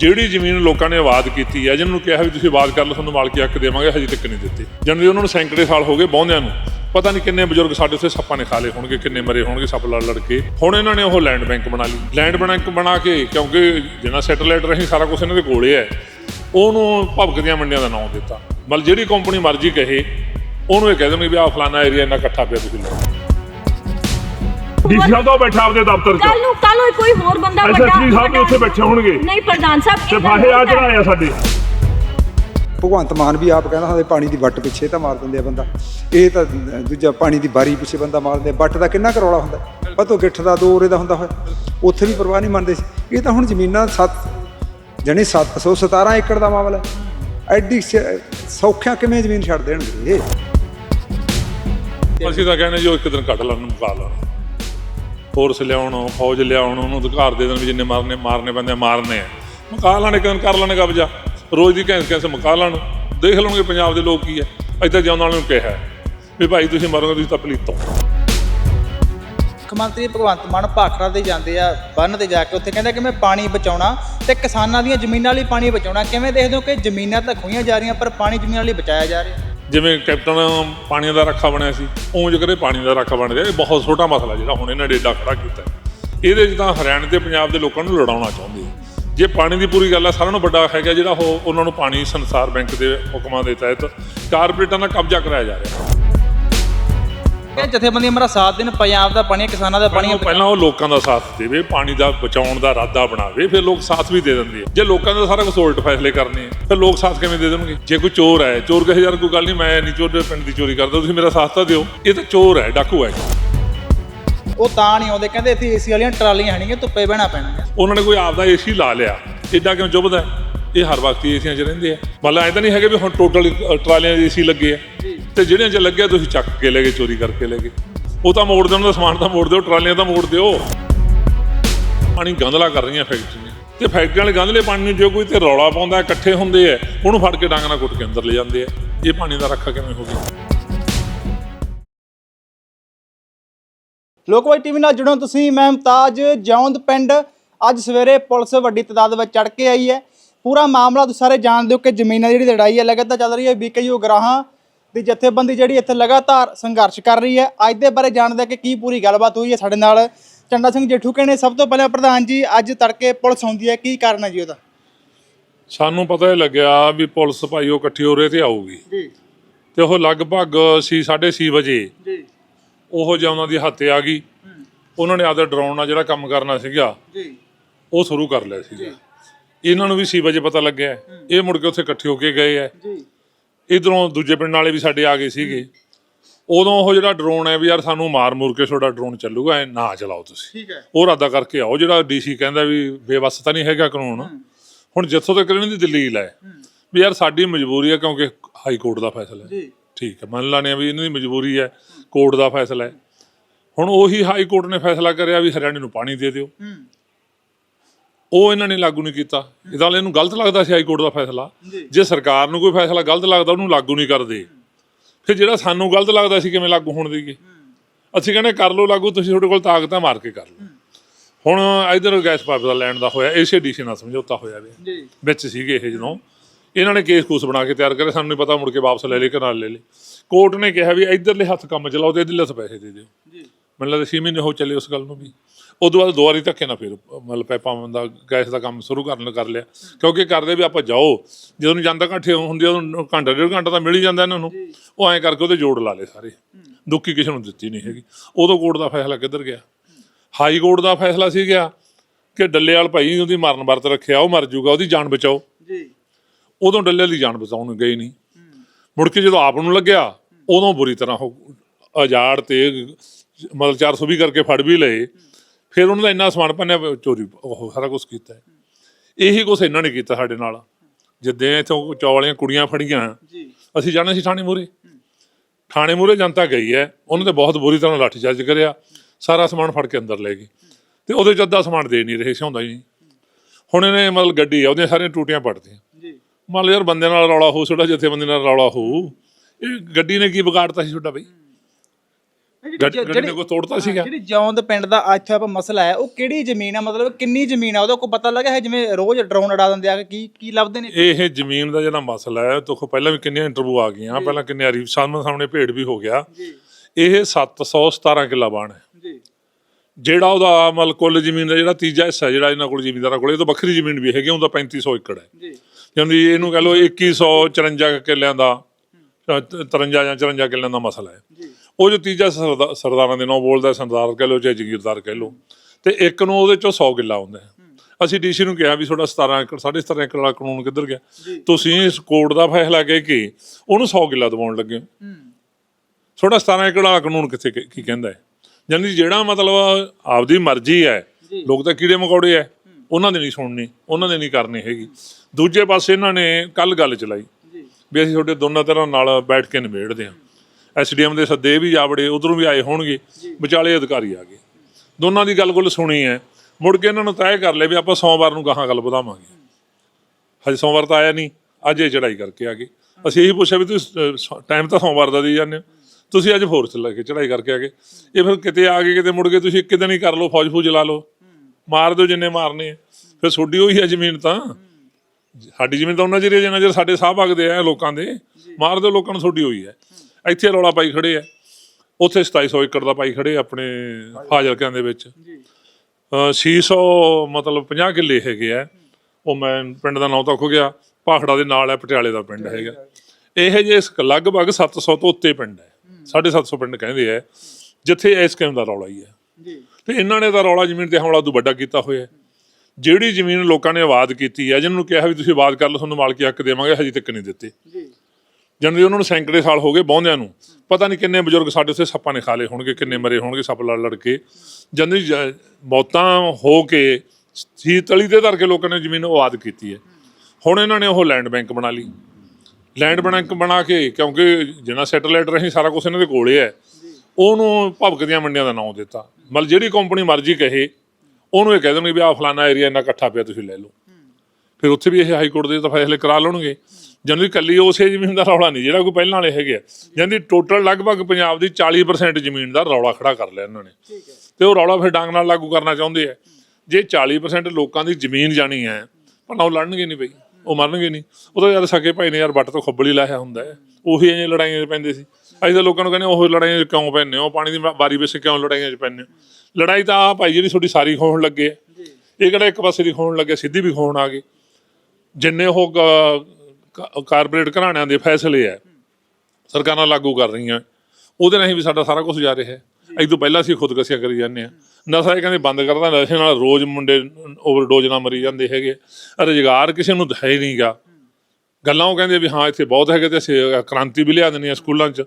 ਜਿਹੜੀ ਜ਼ਮੀਨ ਲੋਕਾਂ ਨੇ ਆਬਾਦ ਕੀਤੀ ਹੈ, ਜਿਹਨਾਂ ਨੂੰ ਕਿਹਾ ਵੀ ਤੁਸੀਂ ਆਬਾਦ ਕਰ ਲਓ, ਤੁਹਾਨੂੰ ਮਾਲਕੀ ਹੱਕ ਦੇਵਾਂਗੇ, ਹਜੇ ਤੱਕ ਨਹੀਂ ਦਿੱਤੇ। ਜਨਵਰੀ ਉਹਨਾਂ ਨੂੰ ਸੈਂਕੜੇ ਸਾਲ ਹੋ ਗਏ ਬਹੁੰਦਿਆਂ ਨੂੰ। ਪਤਾ ਨਹੀਂ ਕਿੰਨੇ ਬਜ਼ੁਰਗ ਸਾਡੇ ਉੱਥੇ ਸੱਪਾਂ ਨੇ ਖਾ ਲਏ ਹੋਣਗੇ, ਕਿੰਨੇ ਮਰੇ ਹੋਣਗੇ, ਸੱਪ ਲੜ ਲੜ ਕੇ। ਹੁਣ ਇਹਨਾਂ ਨੇ ਉਹ ਲੈਂਡ ਬੈਂਕ ਬਣਾ ਲਈ। ਲੈਂਡ ਬੈਂਕ ਬਣਾ ਕੇ, ਕਿਉਂਕਿ ਜਿੰਨਾ ਸੈਟੇਲਾਈਟ ਰਹੀ ਸਾਰਾ ਕੁਝ ਇਹਨਾਂ ਦੇ ਕੋਲੇ ਹੈ, ਉਹਨੂੰ ਭਵਕਦੀਆਂ ਮੰਡੀਆਂ ਦਾ ਨਾਮ ਦਿੱਤਾ। ਮਤਲਬ ਜਿਹੜੀ ਕੰਪਨੀ ਮਰਜ਼ੀ ਕਹੇ, ਉਹਨੂੰ ਇਹ ਕਹਿ ਦੇਣਗੇ ਵੀ ਆਹ ਫਲਾਣਾ ਏਰੀਆ ਇੰਨਾ ਇਕੱਠਾ ਪਿਆ ਤੁਸੀਂ ਲਓ। ਡੀਸੀ ਸਾਹਿਬ ਤਾਂ ਬੈਠਾ ਆਪਦੇ ਦਫ਼ਤਰ 'ਚ। ਕੱਲ ਨੂੰ ਕੱਲ ਨੂੰ ਕੋਈ ਹੋਰ ਬੰਦਾ ਵੱਡਾ ਐਸਐਸਪੀ ਸਾਹਿਬ ਵੀ ਉੱਥੇ ਬੈਠੇ ਹੋਣਗੇ। ਨਹੀਂ ਪ੍ਰਧਾਨ ਸਾਹਿਬ ਤੇ ਫਾਹੇ ਆ ਗੱਲ ਚੜਾਏ ਆ ਸਾਡੇ। ਭਗਵੰਤ ਮਾਨ ਵੀ ਆਪ ਕਹਿੰਦਾ ਸਾਡੇ ਪਾਣੀ ਦੀ ਵੱਟ ਪਿੱਛੇ ਤਾਂ ਮਾਰ ਦਿੰਦੇ ਆ ਬੰਦਾ। ਇਹ ਤਾਂ ਦੂਜਾ ਪਾਣੀ ਦੀ ਬਾਰੀ ਪਿੱਛੇ ਬੰਦਾ ਮਾਰਦੇ ਆ। ਵੱਟ ਦਾ ਕਿੰਨਾ ਕਰੋਲਾ ਹੁੰਦਾ? ਪਤੋ ਗਿੱਠ ਦਾ ਦੋ ਔਰੇ ਦਾ ਹੁੰਦਾ ਹੋਇਆ। ਉੱਥੇ ਵੀ ਪਰਵਾਹ ਨਹੀਂ ਮੰਨਦੇ ਸੀ। ਇਹ ਤਾਂ ਹੁਣ ਜ਼ਮੀਨਾਂ ਸੱਤ ਜਣੀ 717 ਏਕੜ ਦਾ ਮਾਮਲਾ। ਐਡੀ ਸੌਖਿਆਂ ਕਿਵੇਂ ਜ਼ਮੀਨ ਛੱਡ ਦੇਣਗੇ? ਅਸੀਂ ਤਾਂ ਕਹਿੰਦੇ ਜੋ ਇੱਕ ਦਿਨ ਕੱਢ ਲੈਣ ਮੁਕਾ ਲੈਣ ਫੋਰਸ ਲਿਆਉਣ, ਫੌਜ ਲਿਆਉਣ, ਉਹਨੂੰ ਅਧਿਕਾਰ ਦੇ ਦੇਣ ਵੀ ਜਿੰਨੇ ਮਾਰਨੇ ਮਾਰਨੇ ਪੈਂਦੇ ਮਾਰਨੇ ਆ। ਮੁਕਾ ਲੈਣ ਕਰ ਲੈਣ ਕਬਜ਼ਾ। ਰੋਜ਼ ਦੀ ਘੈਂਸ ਘੈਂਸ ਮੁਕਾ ਲੈਣ ਦੇਖ ਲਓਗੇ ਪੰਜਾਬ ਦੇ ਲੋਕ ਕੀ ਹੈ। ਇੱਥੇ ਜਾਣ ਵਾਲਿਆਂ ਨੂੰ ਕਿਹਾ ਵੀ ਭਾਈ ਤੁਸੀਂ ਮਰੋਗੇ, ਤੁਸੀਂ ਤਾਂ ਪਲੀਤੋ ਮੁੱਖ ਮੰਤਰੀ ਭਗਵੰਤ ਮਾਨ ਭਾਖੜਾ ਦੇ ਜਾਂਦੇ ਆ, ਬੰਨ ਤੇ ਜਾ ਕੇ ਉੱਥੇ ਕਹਿੰਦੇ ਕਿ ਮੈਂ ਪਾਣੀ ਬਚਾਉਣਾ ਤੇ ਕਿਸਾਨਾਂ ਦੀਆਂ ਜ਼ਮੀਨਾਂ ਲਈ ਪਾਣੀ ਬਚਾਉਣਾ। ਕਿਵੇਂ ਦੇਖਦੇ ਹੋ ਕਿ ਜ਼ਮੀਨਾਂ ਤਾਂ ਖੋਈਆਂ ਜਾ ਰਹੀਆਂ, ਪਰ ਪਾਣੀ ਜ਼ਮੀਨਾਂ ਲਈ ਬਚਾਇਆ ਜਾ ਰਿਹਾ? ਜਿਵੇਂ ਕੈਪਟਨ ਪਾਣੀ ਦਾ ਰੱਖਾ ਬਣਿਆ ਸੀ, ਉਂ ਕਰੇ ਪਾਣੀ ਦਾ ਰੱਖਾ ਬਣ ਗਿਆ। ਇਹ ਬਹੁਤ ਛੋਟਾ ਮਸਲਾ ਜਿਹੜਾ ਹੁਣ ਇਹਨਾਂ ਨੇ ਏਡਾ ਖੜਾ ਕੀਤਾ। ਇਹਦੇ 'ਚ ਤਾਂ ਹਰਿਆਣੇ ਤੇ ਪੰਜਾਬ ਦੇ ਲੋਕਾਂ ਨੂੰ ਲੜਾਉਣਾ ਚਾਹੁੰਦੇ ਜੇ ਪਾਣੀ ਦੀ ਪੂਰੀ ਗੱਲ ਹੈ, ਸਾਰਿਆਂ ਨੂੰ ਵੱਡਾ ਹੈਗਾ ਜਿਹੜਾ ਉਹ ਉਹਨਾਂ ਨੂੰ ਪਾਣੀ ਸੰਸਾਰ ਬੈਂਕ ਦੇ ਹੁਕਮਾਂ ਦੇ ਤਹਿਤ ਕਾਰਪੋਰੇਟਾਂ ਦਾ ਕਬਜ਼ਾ ਕਰਾਇਆ ਜਾ ਰਿਹਾ। ਇਹ ਜਥੇਬੰਦੀਆਂ ਮੇਰਾ ਸਾਥ ਦੇਣ ਪੰਜਾਬ ਦਾ ਪਾਣੀ ਕਿਸਾਨਾਂ ਦਾ ਪਾਣੀ ਪਹਿਲਾਂ ਉਹ ਲੋਕਾਂ ਦਾ ਸਾਥ ਦੇਵੇ ਪਾਣੀ ਦਾ ਬਚਾਉਣ ਦਾ ਇਰਾਦਾ ਬਣਾਵੇ ਫਿਰ ਲੋਕ ਸਾਥ ਵੀ ਦੇ ਦਿੰਦੇ ਜੇ ਲੋਕਾਂ ਦਾ ਸਾਰਾ ਕੁਝ ਉਲਟ ਫੈਸਲੇ ਕਰਨੇ ਫਿਰ ਲੋਕ ਸਾਥ ਕਿਵੇਂ ਦੇ ਦੇਣਗੇ? ਜੇ ਕੋਈ ਚੋਰ ਹੈ ਚੋਰ ਕਹੇ ਯਾਰ ਕੋਈ ਗੱਲ ਨਹੀਂ ਮੈਂ ਨਹੀਂ ਚੋਰ ਪਿੰਡ ਦੀ ਚੋਰੀ ਕਰਦਾ ਤੁਸੀਂ ਮੇਰਾ ਸਾਥ ਤਾਂ ਦਿਓ। ਇਹ ਤਾਂ ਚੋਰ ਹੈ ਡਾਕੂ ਹੈ। ਉਹ ਤਾਂ ਨਹੀਂ ਆਉਂਦੇ ਕਹਿੰਦੇ ਇੱਥੇ ਏਸੀ ਵਾਲੀਆਂ ਟਰਾਲੀਆਂ ਹਣੀਆਂ ਧੁੱਪੇ ਬਹਿਣਾ ਪੈਣਾ। ਉਹਨਾਂ ਨੇ ਕੋਈ ਆਪਦਾ ਏਸੀ ਲਾ ਲਿਆ। ਏਡਾ ਕਿਉਂ ਚੁੱਭਦਾ ਹੈ? ਇਹ ਹਰ ਵਕਤ ਏਸੀਆਂ 'ਚ ਰਹਿੰਦੇ ਆ। ਮਤਲਬ ਐ ਤਾਂ ਨਹੀਂ ਹੈਗੇ ਵੀ ਹੁਣ ਟੋਟਲ ਟਰਾਲੀਆਂ ਏਸੀ ਲੱਗੇ ਆ। ਤੇ ਜਿਹੜਿਆਂ 'ਚ ਲੱਗਿਆ ਤੁਸੀਂ ਚੱਕ ਕੇ ਲੈ ਗਏ, ਚੋਰੀ ਕਰਕੇ ਲੈ ਗਏ। ਉਹ ਤਾਂ ਮੋੜ ਦਿਓ ਦਾ ਸਮਾਨ ਤਾਂ ਮੋੜ ਦਿਓ, ਟਰਾਲੀਆਂ ਤਾਂ ਮੋੜ ਦਿਓ। ਪਾਣੀ ਗੰਦਲਾ ਕਰ ਰਹੀਆਂ ਫੈਕਟਰੀਆਂ। ਤੇ ਫੈਕਟਰੀਆਂ ਵਾਲੇ ਗੰਦਲੇ ਪਾਣੀ ਨੂੰ ਜੇ ਕੋਈ ਤੇ ਰੌਲਾ ਪਾਉਂਦਾ, ਇਕੱਠੇ ਹੁੰਦੇ ਆ, ਉਹਨੂੰ ਫੜ ਕੇ ਡੰਗ ਨਾਲ ਕੁੱਟ ਕੇ ਅੰਦਰ ਲੈ ਜਾਂਦੇ ਆ। ਇਹ ਪਾਣੀ ਦਾ ਰੱਖਾ ਕਿਵੇਂ ਹੋ ਗਿਆ? ਲੋਕਵਾਈ ਟੀਵੀ ਨਾਲ ਜੁੜੋ ਤੁਸੀਂ, ਮੈਂ ਮੁਮਤਾਜ, ਜੌਂਦ ਪਿੰਡ। ਅੱਜ ਸਵੇਰੇ ਪੁਲਿਸ ਵੱਡੀ ਤਾਦਾਦ ਵਿੱਚ ਚੜ ਕੇ ਆਈ ਹੈ। ਪੂਰਾ ਮਾਮਲਾ ਤੁਸੀਂ ਸਾਰੇ ਜਾਣਦੇ ਹੋ ਕਿ ਜ਼ਮੀਨਾਂ ਦੀ ਜਿਹੜੀ ਲੜਾਈ ਹੈ, ਲਗਾਤਾਰ ਚੱਲ ਰਹੀ ਹੈ, ਬੀਕੇਯੂ ਗਰਾਹਾਂ। ਦੀ ਜਥੇਬੰਦੀ ਜਿਹੜੀ ਇੱਥੇ ਲਗਾਤਾਰ ਸੰਘਰਸ਼ ਕਰ ਰਹੀ ਹੈ। ਅੱਜ ਦੇ ਬਾਰੇ ਜਾਣਦੇ ਹਾਂ ਕਿ ਕੀ ਪੂਰੀ ਗੱਲਬਾਤ ਹੋਈ ਹੈ ਸਾਡੇ ਨਾਲ। ਚੰਡਾ ਸਿੰਘ ਜੇਠੂਕੇ ਨੇ ਸਭ ਤੋਂ ਪਹਿਲਾਂ ਪ੍ਰਧਾਨ ਜੀ ਅੱਜ ਤੜਕੇ ਪੁਲਿਸ ਆਉਂਦੀ ਹੈ। ਕੀ ਕਾਰਨ ਹੈ ਜੀ ਉਹਦਾ? ਸਾਨੂੰ ਪਤਾ ਇਹ ਲੱਗਿਆ ਵੀ ਪੁਲਿਸ ਭਾਈ ਉਹ ਇਕੱਠੀ ਹੋ ਰਹੇ ਤੇ ਆਊਗੀ। ਜੀ। ਤੇ ਉਹ ਲਗਭਗ ਸੀ 6:30 ਵਜੇ ਜੀ। ਉਹ ਜੇ ਉਹਨਾਂ ਦੀ ਹੱਥੇ ਆ ਗਈ। ਉਹਨਾਂ ਨੇ ਆਪਦਾ ਡਰਾਉਣ ਨਾਲ ਜਿਹੜਾ ਕੰਮ ਕਰਨਾ ਸੀਗਾ ਜੀ। ਉਹ ਸ਼ੁਰੂ ਕਰ ਲਿਆ ਸੀਗਾ। ਇਹਨਾਂ ਨੂੰ ਵੀ 6 ਵਜੇ ਪਤਾ ਲੱਗਿਆ। ਇਹ ਮੁੜ ਕੇ ਉੱਥੇ ਇਕੱਠੇ ਹੋ ਕੇ ਗਏ ਐ ਜੀ। ਇਧਰੋਂ ਦੂਜੇ ਪਿੰਡ ਵਾਲੇ ਵੀ ਸਾਡੇ ਆ ਗਏ ਸੀਗੇ। ਉਦੋਂ ਉਹ ਜਿਹੜਾ ਡਰੋਨ ਹੈ ਵੀ ਯਾਰ ਸਾਨੂੰ ਮਾਰ ਮੁਰ ਕੇ ਤੁਹਾਡਾ ਡਰੋਨ ਚੱਲੂਗਾ ਐ ਨਾ ਚਲਾਓ ਤੁਸੀਂ। ਠੀਕ ਹੈ। ਉਹ ਇਰਾਦਾ ਕਰਕੇ ਆਓ ਜਿਹੜਾ ਡੀਸੀ ਕਹਿੰਦਾ ਵੀ ਬੇਵੱਸ ਤਾਂ ਨਹੀਂ ਹੈਗਾ ਕਾਨੂੰਨ। ਹੁਣ ਜਿੱਥੋਂ ਤੱਕ ਇਹਨਾਂ ਦੀ ਦਲੀਲ ਹੈ। ਵੀ ਯਾਰ ਸਾਡੀ ਮਜਬੂਰੀ ਹੈ ਕਿਉਂਕਿ ਹਾਈ ਕੋਰਟ ਦਾ ਫੈਸਲਾ ਹੈ। ਜੀ। ਠੀਕ ਹੈ ਮੰਨ ਲਾਣੇ ਵੀ ਇਹਨਾਂ ਦੀ ਮਜਬੂਰੀ ਹੈ ਕੋਰਟ ਦਾ ਫੈਸਲਾ ਹੈ। ਹੁਣ ਉਹੀ ਹਾਈ ਕੋਰਟ ਨੇ ਫੈਸਲਾ ਕਰਿਆ ਵੀ ਹਰਿਆਣੇ ਨੂੰ ਪਾਣੀ ਦੇ ਦਿਓ। ਉਹ ਇਹਨਾਂ ਨੇ ਲਾਗੂ ਨਹੀਂ ਕੀਤਾ। ਇਹਦਾ ਇਹਨੂੰ ਗਲਤ ਲੱਗਦਾ ਸੀ ਹਾਈ ਕੋਰਟ ਦਾ ਫੈਸਲਾ। ਜੀ। ਸਰਕਾਰ ਨੂੰ ਕੋਈ ਫੈਸਲਾ ਗਲਤ ਲੱਗਦਾ ਉਹਨੂੰ ਲਾਗੂ ਨਹੀਂ ਕਰਦੇ। ਫਿਰ ਜਿਹੜਾ ਸਾਨੂੰ ਗਲਤ ਲੱਗਦਾ ਸੀ ਕਿਵੇਂ ਲਾਗੂ ਹੋਣ ਦੇਈਏ? ਅਸੀਂ ਕਹਿੰਦੇ ਕਰ ਲਓ ਲਾਗੂ ਤੁਸੀਂ ਤੁਹਾਡੇ ਕੋਲ ਤਾਕਤ ਮਾਰ ਕੇ ਕਰ ਲਓ। ਹੁਣ ਇਧਰ ਗੈਸ ਪਾਈਪ ਦਾ ਲੈਣ ਦਾ ਹੋਇਆ ਇਸੇ ਡੀਸੀ ਨਾਲ ਸਮਝੌਤਾ ਹੋਇਆ ਵੇ। ਵਿੱਚ ਸੀਗੇ ਇਹ ਜਦੋਂ। ਇਹਨਾਂ ਨੇ ਕੇਸ ਕੂਸ ਬਣਾ ਕੇ ਤਿਆਰ ਕਰੇ ਸਾਨੂੰ ਨਹੀਂ ਪਤਾ ਮੁੜ ਕੇ ਵਾਪਸ ਲੈ ਲਏ ਕਿ ਨਾਲ ਲੈ ਲਏ। ਕੋਰਟ ਨੇ ਕਿਹਾ ਵੀ ਇਧਰਲੇ ਹੱਥ ਕੰਮ ਚਲਾਓ ਤੇ ਇਧਰਲੇ ਹੱਥ ਪੈਸੇ ਦੇ ਦਿਓ। ਜੀ। ਮੈਨੂੰ ਲੱਗਦਾ 6 ਮਹੀਨੇ ਹੋ ਚੱਲੇ ਉਸ ਗੱਲ ਨੂੰ ਵੀ। ਉਦੋਂ ਬਾਅਦ ਦੋ ਵਾਰੀ ਧੱਕੇ ਨਾ ਫਿਰ ਮਤਲਬ ਪੈਪਾਂ ਦਾ ਗੈਸ ਦਾ ਕੰਮ ਸ਼ੁਰੂ ਕਰਨ ਕਰ ਲਿਆ। ਕਿਉਂਕਿ ਕਰਦੇ ਵੀ ਆਪਾਂ ਜਾਓ ਜਦੋਂ ਨੂੰ ਜਾਂਦਾ ਇਕੱਠੇ ਹੁੰਦੀ ਉਦੋਂ ਘੰਟਾ ਡੇਢ ਘੰਟਾ ਤਾਂ ਮਿਲ ਹੀ ਜਾਂਦਾ ਇਹਨਾਂ ਨੂੰ। ਉਹ ਐਂ ਕਰਕੇ ਉਹਦੇ ਜੋੜ ਲਾ ਲਏ ਸਾਰੇ। ਦੁੱਕੀ ਕਿਸੇ ਨੂੰ ਦਿੱਤੀ ਨਹੀਂ ਹੈਗੀ। ਉਦੋਂ ਕੋਰਟ ਦਾ ਫੈਸਲਾ ਕਿੱਧਰ ਗਿਆ? ਹਾਈ ਕੋਰਟ ਦਾ ਫੈਸਲਾ ਸੀ ਗਿਆ ਕਿ ਡੱਲੇਵਾਲ ਭਾਈ ਉਹਦੀ ਮਰਨ ਵਰਤ ਰੱਖਿਆ ਉਹ ਮਰ ਜਾਊਗਾ ਉਹਦੀ ਜਾਨ ਬਚਾਓ। ਜੀ। ਉਦੋਂ ਡੱਲੇ ਦੀ ਜਾਨ ਬਚਾਉਣ ਗਏ ਨਹੀਂ। ਮੁੜ ਕੇ ਜਦੋਂ ਆਪ ਨੂੰ ਲੱਗਿਆ ਉਦੋਂ ਬੁਰੀ ਤਰ੍ਹਾਂ ਉਹ ਆਜ਼ਾਦ ਤੇ ਮਤਲਬ 420 ਕਰਕੇ ਫੜ ਵੀ ਲਏ। ਫਿਰ ਉਹਨਾਂ ਦਾ ਇੰਨਾ ਸਮਾਨ ਪੰਨਿਆ ਚੋਰੀ ਉਹ ਸਾਰਾ ਕੁਝ ਕੀਤਾ ਹੈ। ਇਹੀ ਕੁਝ ਇਹਨਾਂ ਨੇ ਕੀਤਾ ਸਾਡੇ ਨਾਲ। ਜਿੱਦਾਂ ਇਥੋਂ ਚੌਲੀਆਂ ਕੁੜੀਆਂ ਫੜੀਆਂ ਜੀ। ਅਸੀਂ ਜਾਣਾ ਸੀ ਥਾਣੇ ਮੂਰੇ ਥਾਣੇ ਮੂਰੇ ਜਨਤਾ ਗਈ ਹੈ। ਉਹਨੇ ਤੇ ਬਹੁਤ ਬੁਰੀ ਤਰ੍ਹਾਂ ਲਾਠੀਚਾਰਜ ਕਰਿਆ। ਸਾਰਾ ਸਮਾਨ ਫੜ ਕੇ ਅੰਦਰ ਲੈ ਗਈ। ਤੇ ਉਹਦੇ ਚ ਅੱਧਾ ਸਮਾਨ ਦੇ ਨਹੀਂ ਰਹੇ ਸੀ ਹੁੰਦਾ ਹੀ ਨਹੀਂ। ਹੁਣ ਇਹਨੇ ਮਤਲਬ ਗੱਡੀ ਆ ਉਹਦੀਆਂ ਸਾਰੀਆਂ ਟੂਟੀਆਂ ਪੜਦੀਆਂ ਜੀ। ਮੰਨ ਲਓ ਯਾਰ ਬੰਦੇ ਨਾਲ ਰੌਲਾ ਹੋ ਛੋੜਾ ਜਿੱਥੇ ਬੰਦੇ ਨਾਲ ਰੌਲਾ ਹੋ ਇਹ ਗੱਡੀ ਨੇ ਕੀ ਵਿਗਾੜਤਾ ਸੀ ਛੋਟਾ ਬਈ? ਗੱਡੀ ਨੇ ਕੋਈ ਤੋੜਤਾ ਸੀਗਾ। ਜਿਹੜੀ ਜੌਂਦ ਪਿੰਡ ਦਾ ਇੱਥੇ ਆਪਾਂ ਮਸਲਾ ਹੈ ਉਹ ਕਿਹੜੀ ਜ਼ਮੀਨ ਹੈ ਮਤਲਬ ਕਿੰਨੀ ਜ਼ਮੀਨ ਹੈ ਉਹਦਾ ਕੋਈ ਪਤਾ ਲੱਗਾ ਹੈ ਜਿਵੇਂ ਰੋਜ਼ ਡਰੋਨ ਉਡਾ ਦਿੰਦੇ ਆ ਕਿ ਕੀ ਕੀ ਲੱਭਦੇ ਨੇ? ਇਹ ਜ਼ਮੀਨ ਦਾ ਜਿਹੜਾ ਮਸਲਾ ਹੈ ਤੋਂ ਪਹਿਲਾਂ ਵੀ ਕਿੰਨੀਆਂ ਇੰਟਰਵਿਊ ਆ ਗਈਆਂ ਪਹਿਲਾਂ ਕਿੰਨੇ ਅਰੀਫ ਸਾਹਮਣੇ ਸਾਹਮਣੇ ਭੇਡ ਵੀ ਹੋ ਗਿਆ। ਜੀ। ਇਹ 717 ਕਿੱਲਾ ਬਾਣ ਹੈ। ਜੀ। ਜਿਹੜਾ ਉਹਦਾ ਮਤਲਬ ਕੁੱਲ ਜ਼ਮੀਨ ਦਾ ਜਿਹੜਾ ਤੀਜਾ ਹਿੱਸਾ ਜਿਹੜਾ ਇਹਨਾਂ ਕੋਲ ਜ਼ਿਮੀਂਦਾਰਾਂ ਕੋਲ ਇਹ ਤੋਂ ਵੱਖਰੀ ਜ਼ਮੀਨ ਵੀ ਹੈਗੀ ਉਹਦਾ 3500 ਏਕੜ ਹੈ। ਜੀ। ਜਾਂਦੀ ਇਹਨੂੰ ਕਹ ਲਓ 2154 ਕਿੱਲਿਆਂ ਦਾ ਅ, ਤ- 53 ਜਾਂ 54 ਕਿੱਲਿਆਂ ਦਾ ਮਸਲਾ ਹੈ। ਜੀ। ਉਹ ਜੋ ਤੀਜਾ ਸਰਦਾ- ਸਰਦਾਰਾਂ ਦੇ ਨਾਂ ਬੋਲਦਾ ਸਰਦਾਰ ਕਹਿ ਲਓ ਚਾਹੇ ਜਗੀਰਦਾਰ ਕਹਿ ਲਓ ਤੇ ਇੱਕ ਨੂੰ ਉਹਦੇ ਚੋਂ 100 ਕਿੱਲਾ ਹੁੰਦਾ ਹੈ। ਅਸੀਂ ਡੀਸੀ ਨੂੰ ਕਿਹਾ ਵੀ ਤੁਹਾਡਾ 17 ਏਕੜ 17.5 ਏਕੜ ਵਾਲਾ ਕਾਨੂੰਨ ਕਿੱਧਰ ਗਿਆ? ਤੁਸੀਂ ਇਸ ਕੋਰਟ ਦਾ ਫੈਸਲਾ ਕਹਿ ਕੇ ਉਹਨੂੰ 100 ਕਿੱਲਾ ਦਿਵਾਉਣ ਲੱਗੇ ਹੋ। ਹੂੰ। ਤੁਹਾਡਾ 17 ਏਕੜ ਵਾਲਾ ਕਾਨੂੰਨ ਕਿੱਥੇ ਕੀ ਕੀ ਕਹਿੰਦਾ ਹੈ? ਯਾਨੀ ਜਿਹੜਾ ਮਤਲਬ ਆਪਦੀ ਮਰਜ਼ੀ ਹੈ ਲੋਕ ਤਾਂ ਕੀੜੇ ਮਕੌੜੇ ਐ ਉਹਨਾਂ ਦੇ ਨਹੀਂ ਸੁਣਨੀ ਉਹਨਾਂ ਦੇ ਨਹੀਂ ਕਰਨੀ ਹੈਗੀ। ਦੂਜੇ ਪਾਸੇ ਇਹਨਾਂ ਨੇ ਕੱਲ ਗੱਲ ਚਲਾਈ ਜੀ। ਵੀ ਅਸੀਂ ਤੁਹਾਡੇ ਦੋਨਾਂ ਤਰ੍ਹਾਂ ਨਾਲ ਬੈਠ ਕੇ ਨਿਬੇੜਦੇ ਹਾਂ। ਐਸਡੀਐਮ ਦੇ ਸੱਦੇ ਵੀ ਜਾਵੜੇ ਉਧਰੋਂ ਵੀ ਆਏ ਹੋਣਗੇ। ਵਿਚਾਲੇ ਅਧਿਕਾਰੀ ਆ ਗਏ। ਦੋਨਾਂ ਦੀ ਗੱਲ ਗੁੱਲ ਸੁਣੀ ਹੈ। ਮੁੜ ਕੇ ਇਹਨਾਂ ਨੂੰ ਤੈਅ ਕਰ ਲਿਆ ਵੀ ਆਪਾਂ ਸੋਮਵਾਰ ਨੂੰ ਗਾਹਾਂ ਗੱਲ ਵਧਾਵਾਂਗੇ। ਹਜੇ ਸੋਮਵਾਰ ਤਾਂ ਆਇਆ ਨਹੀਂ ਅੱਜ ਇਹ ਚੜਾਈ ਕਰਕੇ ਆ ਗਏ। ਅਸੀਂ ਇਹੀ ਪੁੱਛਿਆ ਵੀ ਤੁਸੀਂ ਟਾਈਮ ਤਾਂ ਸੋਮਵਾਰ ਦਾ ਦੇ ਜਾਂਦੇ ਹੋ। ਤੁਸੀਂ ਅੱਜ ਫੋਰਸ ਲੈ ਕੇ ਚੜਾਈ ਕਰਕੇ ਆ ਗਏ। ਇਹ ਫਿਰ ਕਿਤੇ ਆ ਗਏ ਕਿਤੇ ਮੁੜ ਕੇ ਤੁਸੀਂ ਇੱਕ ਦਿਨ ਹੀ ਕਰ ਲਓ ਫੌਜ ਫੂਜ ਲਾ ਲਓ। ਮਾਰ ਦਿਓ ਜਿੰਨੇ ਮਾਰਨੇ ਫਿਰ ਛੋਡੀ ਹੋਈ ਹੈ ਜ਼ਮੀਨ ਤਾਂ। ਸਾਡੀ ਜ਼ਮੀਨ ਤਾਂ ਉਹਨਾਂ ਚਿਰ ਜਿੰਨਾ ਚਿਰ ਸਾਡੇ ਸਾਹ ਵਗਦੇ ਆ ਲੋਕਾਂ ਦੇ ਮਾਰ ਦਿਓ ਲੋਕਾਂ ਨੂੰ ਛੋਡੀ ਹੋਈ ਹੈ। ਇੱਥੇ ਰੌਲਾ ਪਾਈ ਖੜੇ ਆ। ਉੱਥੇ 2700 ਏਕੜ ਦਾ ਪਾਈ ਖੜੇ ਆ ਆਪਣੇ ਫਾਜ਼ਿਲਕਿਆਂ ਦੇ ਵਿੱਚ। ਜੀ। ਅ, 600 ਮਤਲਬ 50 ਕਿੱਲੇ ਹੈਗੇ ਆ। ਉਹ ਮੈਂ ਪਿੰਡ ਦਾ ਨਾਮ ਤਾਂ ਖੋ ਗਿਆ ਪਾਖੜਾ ਦੇ ਨਾਲ ਹੈ ਪਟਿਆਲੇ ਦਾ ਪਿੰਡ ਹੈਗਾ। ਇਹ ਜੇ ਲਗਭਗ 700 ਤੋਂ ਉੱਤੇ ਪਿੰਡ ਹੈ। 750 ਪਿੰਡ ਕਹਿੰਦੇ ਆ ਜਿੱਥੇ ਇਸ ਕਿਸਮ ਦਾ ਰੌਲਾ ਹੀ ਹੈ ਜੀ। ਤੇ ਇਹਨਾਂ ਨੇ ਤਾਂ ਰੌਲਾ ਜ਼ਮੀਨ ਤੇ ਹਮਲਾ ਤੋਂ ਵੱਡਾ ਕੀਤਾ ਹੋਇਆ। ਜਿਹੜੀ ਜ਼ਮੀਨ ਲੋਕਾਂ ਨੇ ਆਬਾਦ ਕੀਤੀ ਹੈ ਜਿਹਨਾਂ ਨੂੰ ਕਿਹਾ ਵੀ ਤੁਸੀਂ ਆਬਾਦ ਕਰ ਲਓ ਤੁਹਾਨੂੰ ਮਾਲਕੀ ਹੱਕ ਦੇਵਾਂਗੇ ਹਜੇ ਤੱਕ ਨਹੀਂ ਦਿੱਤੇ। ਜੀ। ਜਨਰਲੀ ਉਹਨਾਂ ਨੂੰ ਸੈਂਕੜੇ ਸਾਲ ਹੋ ਗਏ ਬਹੁੰਦਿਆਂ ਨੂੰ। ਪਤਾ ਨਹੀਂ ਕਿੰਨੇ ਬਜ਼ੁਰਗ ਸਾਡੇ ਉੱਥੇ ਸੱਪਾਂ ਨੇ ਖਾ ਲਏ ਹੋਣਗੇ, ਕਿੰਨੇ ਮਰੇ ਹੋਣਗੇ ਸੱਪ ਲੜ ਲੜ ਕੇ ਜਨਰਲੀ ਜ- ਮੌਤਾਂ ਹੋ ਕੇ ਸੀ ਤਲੀ 'ਤੇ ਧਰ ਕੇ ਲੋਕਾਂ ਨੇ ਜ਼ਮੀਨ ਆਬਾਦ ਕੀਤੀ ਹੈ। ਹੁਣ ਇਹਨਾਂ ਨੇ ਉਹ ਲੈਂਡ ਬੈਂਕ ਬਣਾ ਲਈ। ਲੈਂਡ ਬੈਂਕ ਬਣਾ ਕੇ, ਕਿਉਂਕਿ ਜਿੰਨਾ ਸੈਟਲਾਈਟ ਰਹੀ ਸਾਰਾ ਕੁਝ ਇਹਨਾਂ ਦੇ ਕੋਲੇ ਹੈ, ਉਹਨੂੰ ਭਵਕਦੀਆਂ ਮੰਡੀਆਂ ਦਾ ਨਾਮ ਦਿੱਤਾ। ਮਤਲਬ ਜਿਹੜੀ ਕੰਪਨੀ ਮਰਜ਼ੀ ਕਹੇ, ਉਹਨੂੰ ਇਹ ਕਹਿ ਦੇਣਗੇ ਵੀ ਆਹ ਫਲਾਣਾ ਏਰੀਆ ਇੰਨਾ ਇਕੱਠਾ ਪਿਆ, ਤੁਸੀਂ ਲੈ ਲਓ। ਫਿਰ ਉੱਥੇ ਵੀ ਇਹ ਹਾਈ ਕੋਰਟ ਦੇ ਤਾਂ ਫੈਸਲੇ ਕਰਾ ਲੈਣਗੇ। ਜਨਰਲੀ ਕੱਲੀ ਉਸੇ ਜ਼ਮੀਨ ਦਾ ਰੌਲਾ ਨਹੀਂ ਜਿਹੜਾ ਕੋਈ ਪਹਿਲਾਂ ਵਾਲੇ ਹੈਗੇ ਆ। ਜਾਂਦੀ ਟੋਟਲ ਲਗਭਗ ਪੰਜਾਬ ਦੀ 40% ਜ਼ਮੀਨ ਦਾ ਰੌਲਾ ਖੜਾ ਕਰ ਲਿਆ ਇਹਨਾਂ ਨੇ। ਤੇ ਉਹ ਰੌਲਾ ਫਿਰ ਡਾਂਗ ਨਾਲ ਲਾਗੂ ਕਰਨਾ ਚਾਹੁੰਦੇ ਆ। ਜੇ 40% ਲੋਕਾਂ ਦੀ ਜ਼ਮੀਨ ਜਾਣੀ ਹੈ ਭਲਾ ਉਹ ਲੜਨਗੇ ਨਹੀਂ ਬਈ ਉਹ ਮਰਨਗੇ ਨਹੀਂ। ਉਹ ਤਾਂ ਯਾਰ ਸਕੇ ਭਾਈ ਨੇ ਯਾਰ ਬੱਟ ਤੋਂ ਖੱਬਲੀ ਲਾਇਆ ਹੁੰਦਾ ਹੈ। ਉਹੀ ਇਹ ਲੜਾਈਆਂ 'ਚ ਪੈਂਦੇ ਸੀ। ਅੱਜ ਤਾਂ ਲੋਕਾਂ ਨੂੰ ਕਹਿੰਦੇ ਉਹ ਲੜਾਈਆਂ 'ਚ ਕਿਉਂ ਪੈਂਦੇ ਹੋ? ਪਾਣੀ ਦੀ ਬਾਰੀ ਵਿੱਚ ਕਿਉਂ ਲੜਾਈਆਂ 'ਚ ਪੈਂਦੇ ਹੋ? ਲੜਾਈ ਤਾਂ ਆ ਭਾਈ ਜਿਹੜੀ ਤੁਹਾਡੀ ਸਾਰੀ ਖੋਣ ਲੱਗੇ ਇਹ ਕਿਹੜਾ ਇੱਕ ਪਾਸੇ ਦੀ ਖੋਣ ਲੱਗੇ ਸਿੱਧੀ ਵੀ ਖੋਣ ਆ ਗਏ। ਜਿੰਨੇ ਉਹ ਕਾਰਪੋਰੇਟ ਘਰਾਣਿਆਂ ਦੇ ਫੈਸਲੇ ਆ ਸਰਕਾਰਾਂ ਲਾਗੂ ਕਰ ਰਹੀਆਂ ਉਹਦੇ ਰਾਹੀਂ ਵੀ ਸਾਡਾ ਸਾਰਾ ਕੁਝ ਜਾ ਰਿਹਾ ਹੈ। ਇਹ ਤੋਂ ਪਹਿਲਾਂ ਅਸੀਂ ਖੁਦਕਸ਼ੀਆਂ ਕਰੀ ਜਾਂਦੇ ਆ ਨਸ਼ਾ ਇਹ ਕਹਿੰਦੇ ਬੰਦ ਕਰਦਾ ਨਸ਼ੇ ਨਾਲ ਰੋਜ਼ ਮੁੰਡੇ ਓਵਰਡੋਜ਼ ਨਾਲ ਮਰੀ ਜਾਂਦੇ ਹੈਗੇ ਰੁਜ਼ਗਾਰ ਕਿਸੇ ਨੂੰ ਹੀ ਨਹੀਂਗਾ ਗੱਲਾਂ ਉਹ ਕਹਿੰਦੇ ਵੀ ਹਾਂ ਇੱਥੇ ਬਹੁਤ ਹੈਗੇ ਤੇ ਅਸੀਂ ਕ੍ਰਾਂਤੀ ਵੀ ਲਿਆ ਦਿੰਦੇ ਆ ਸਕੂਲਾਂ 'ਚ।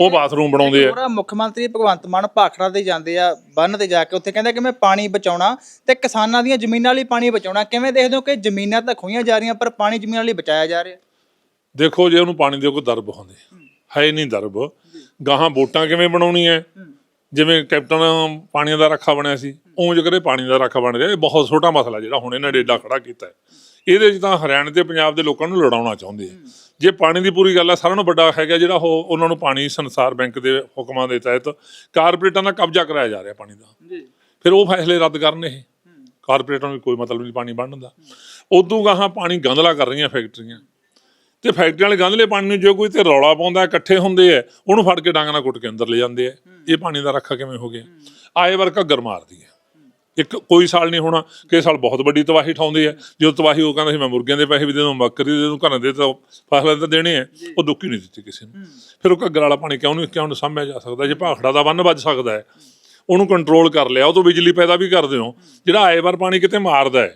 ਉਹ ਬਾਥਰੂਮ ਬਣਾਉਂਦੇ ਆ। ਮੁੱਖ ਮੰਤਰੀ ਭਗਵੰਤ ਮਾਨ ਭਾਖੜਾ ਤੇ ਜਾਂਦੇ ਆ ਬੰਨ ਤੇ ਜਾ ਕੇ। ਉੱਥੇ ਕਹਿੰਦਾ ਕਿ ਮੈਂ ਪਾਣੀ ਬਚਾਉਣਾ ਤੇ ਕਿਸਾਨਾਂ ਦੀਆਂ ਜ਼ਮੀਨਾਂ ਲਈ ਪਾਣੀ ਬਚਾਉਣਾ। ਕਿਵੇਂ ਦੇਖਦੇ ਹੋ ਕਿ ਜ਼ਮੀਨਾਂ ਤਾਂ ਖੋਈਆਂ ਜਾ ਰਹੀਆਂ ਪਰ ਪਾਣੀ ਜ਼ਮੀਨਾਂ ਲਈ ਬਚਾਇਆ ਜਾ ਰਿਹਾ? ਦੇਖੋ ਜੇ ਉਹਨੂੰ ਪਾਣੀ ਦੇ ਕੋਈ ਦਰ ਬਹਾਉਂਦੇ ਹੈ। ਨਹੀਂ ਦਰਬ। ਗਾਹਾਂ ਵੋਟਾਂ ਕਿਵੇਂ ਬਣਾਉਣੀਆਂ ਜਿਵੇਂ ਕੈਪਟਨ ਪਾਣੀਆਂ ਦਾ ਰੱਖਾ ਬਣਿਆ ਸੀ ਉਂਝ ਕਰੇ ਪਾਣੀ ਦਾ ਰੱਖਾ ਬਣ ਰਿਹਾ ਇਹ ਬਹੁਤ ਛੋਟਾ ਮਸਲਾ ਜਿਹੜਾ ਹੁਣ ਇਹਨਾਂ ਡੇਡਾ ਖੜਾ ਕੀਤਾ ਹੈ ਇਹਦੇ 'ਚ ਤਾਂ ਹਰਿਆਣਾ ਤੇ ਪੰਜਾਬ ਦੇ ਲੋਕਾਂ ਨੂੰ ਲੜਾਉਣਾ ਚਾਹੁੰਦੇ ਆ। ਜੇ ਪਾਣੀ ਦੀ ਪੂਰੀ ਗੱਲ ਹੈ ਸਾਰਿਆਂ ਨੂੰ ਵੱਡਾ ਹੈਗਾ ਜਿਹੜਾ ਉਹ ਉਹਨਾਂ ਨੂੰ ਪਾਣੀ ਸੰਸਾਰ ਬੈਂਕ ਦੇ ਹੁਕਮਾਂ ਦੇ ਤਹਿਤ ਕਾਰਪੋਰੇਟਾਂ ਦਾ ਕਬਜ਼ਾ ਕਰਾਇਆ ਜਾ ਰਿਹਾ ਪਾਣੀ ਦਾ। ਜੀ। ਫਿਰ ਉਹ ਫੈਸਲੇ ਰੱਦ ਕਰਨ ਇਹ। ਕਾਰਪੋਰੇਟਾਂ ਨੂੰ ਕੋਈ ਮਤਲਬ ਨਹੀਂ ਪਾਣੀ ਵੰਡਣ ਦਾ। ਉਦੋਂ ਗਾਹਾਂ ਪਾਣੀ ਗੰਦਲਾ ਕਰ ਰਹੀਆਂ ਫੈਕਟਰੀਆਂ। ਤੇ ਫੈਕਟਰੀਆਂ ਵਾਲੇ ਗੰਧਲੇ ਪਾਣੀ ਨੂੰ ਜੋ ਕੋਈ ਤੇ ਰੌਲਾ ਪਾਉਂਦਾ ਇਕੱਠੇ ਹੁੰਦੇ ਆ ਉਹਨੂੰ ਫੜ ਕੇ ਡਾਂਗ ਨਾਲ ਕੁੱਟ ਕੇ ਅੰਦਰ ਲੈ ਜਾਂਦੇ ਆ। ਇਹ ਪਾਣੀ ਦਾ ਰੱਖਾ ਕਿਵੇਂ ਹੋ ਗਿਆ? ਆਏ ਵਾਰ ਘੱਗਰ ਮਾਰਦੀ ਹੈ ਇੱਕ ਕੋਈ ਸਾਲ ਨਹੀਂ ਹੋਣਾ ਕਿ ਸਾਲ ਬਹੁਤ ਵੱਡੀ ਤਬਾਹੀ ਠਾਉਂਦੇ ਆ। ਜਦੋਂ ਤਬਾਹੀ ਉਹ ਕਹਿੰਦਾ ਸੀ ਮੈਂ ਮੁਰਗਿਆਂ ਦੇ ਪੈਸੇ ਵੀ ਦੇ ਦੂੰ ਬੱਕਰੀ ਦੇ ਦੂੰ ਘਰਾਂ ਦੇ ਤਾਂ ਫਸਲਾਂ ਤਾਂ ਦੇਣੇ ਆ। ਉਹ ਦੁੱਕੀ ਨਹੀਂ ਦਿੱਤੀ ਕਿਸੇ ਨੂੰ। ਫਿਰ ਉਹ ਘੱਗਰ ਵਾਲਾ ਪਾਣੀ ਕਿਉਂ ਨਹੀਂ ਕਿਉਂ ਨਹੀਂ ਸਾਂਭਿਆ ਜਾ ਸਕਦਾ? ਜੇ ਭਾਖੜਾ ਦਾ ਬੰਨ ਵੱਜ ਸਕਦਾ ਹੈ ਉਹਨੂੰ ਕੰਟਰੋਲ ਕਰ ਲਿਆ ਉਹ ਤੋਂ ਬਿਜਲੀ ਪੈਦਾ ਵੀ ਕਰਦੇ ਹੋ ਜਿਹੜਾ ਆਏ ਵਾਰ ਪਾਣੀ ਕਿਤੇ ਮਾਰਦਾ ਹੈ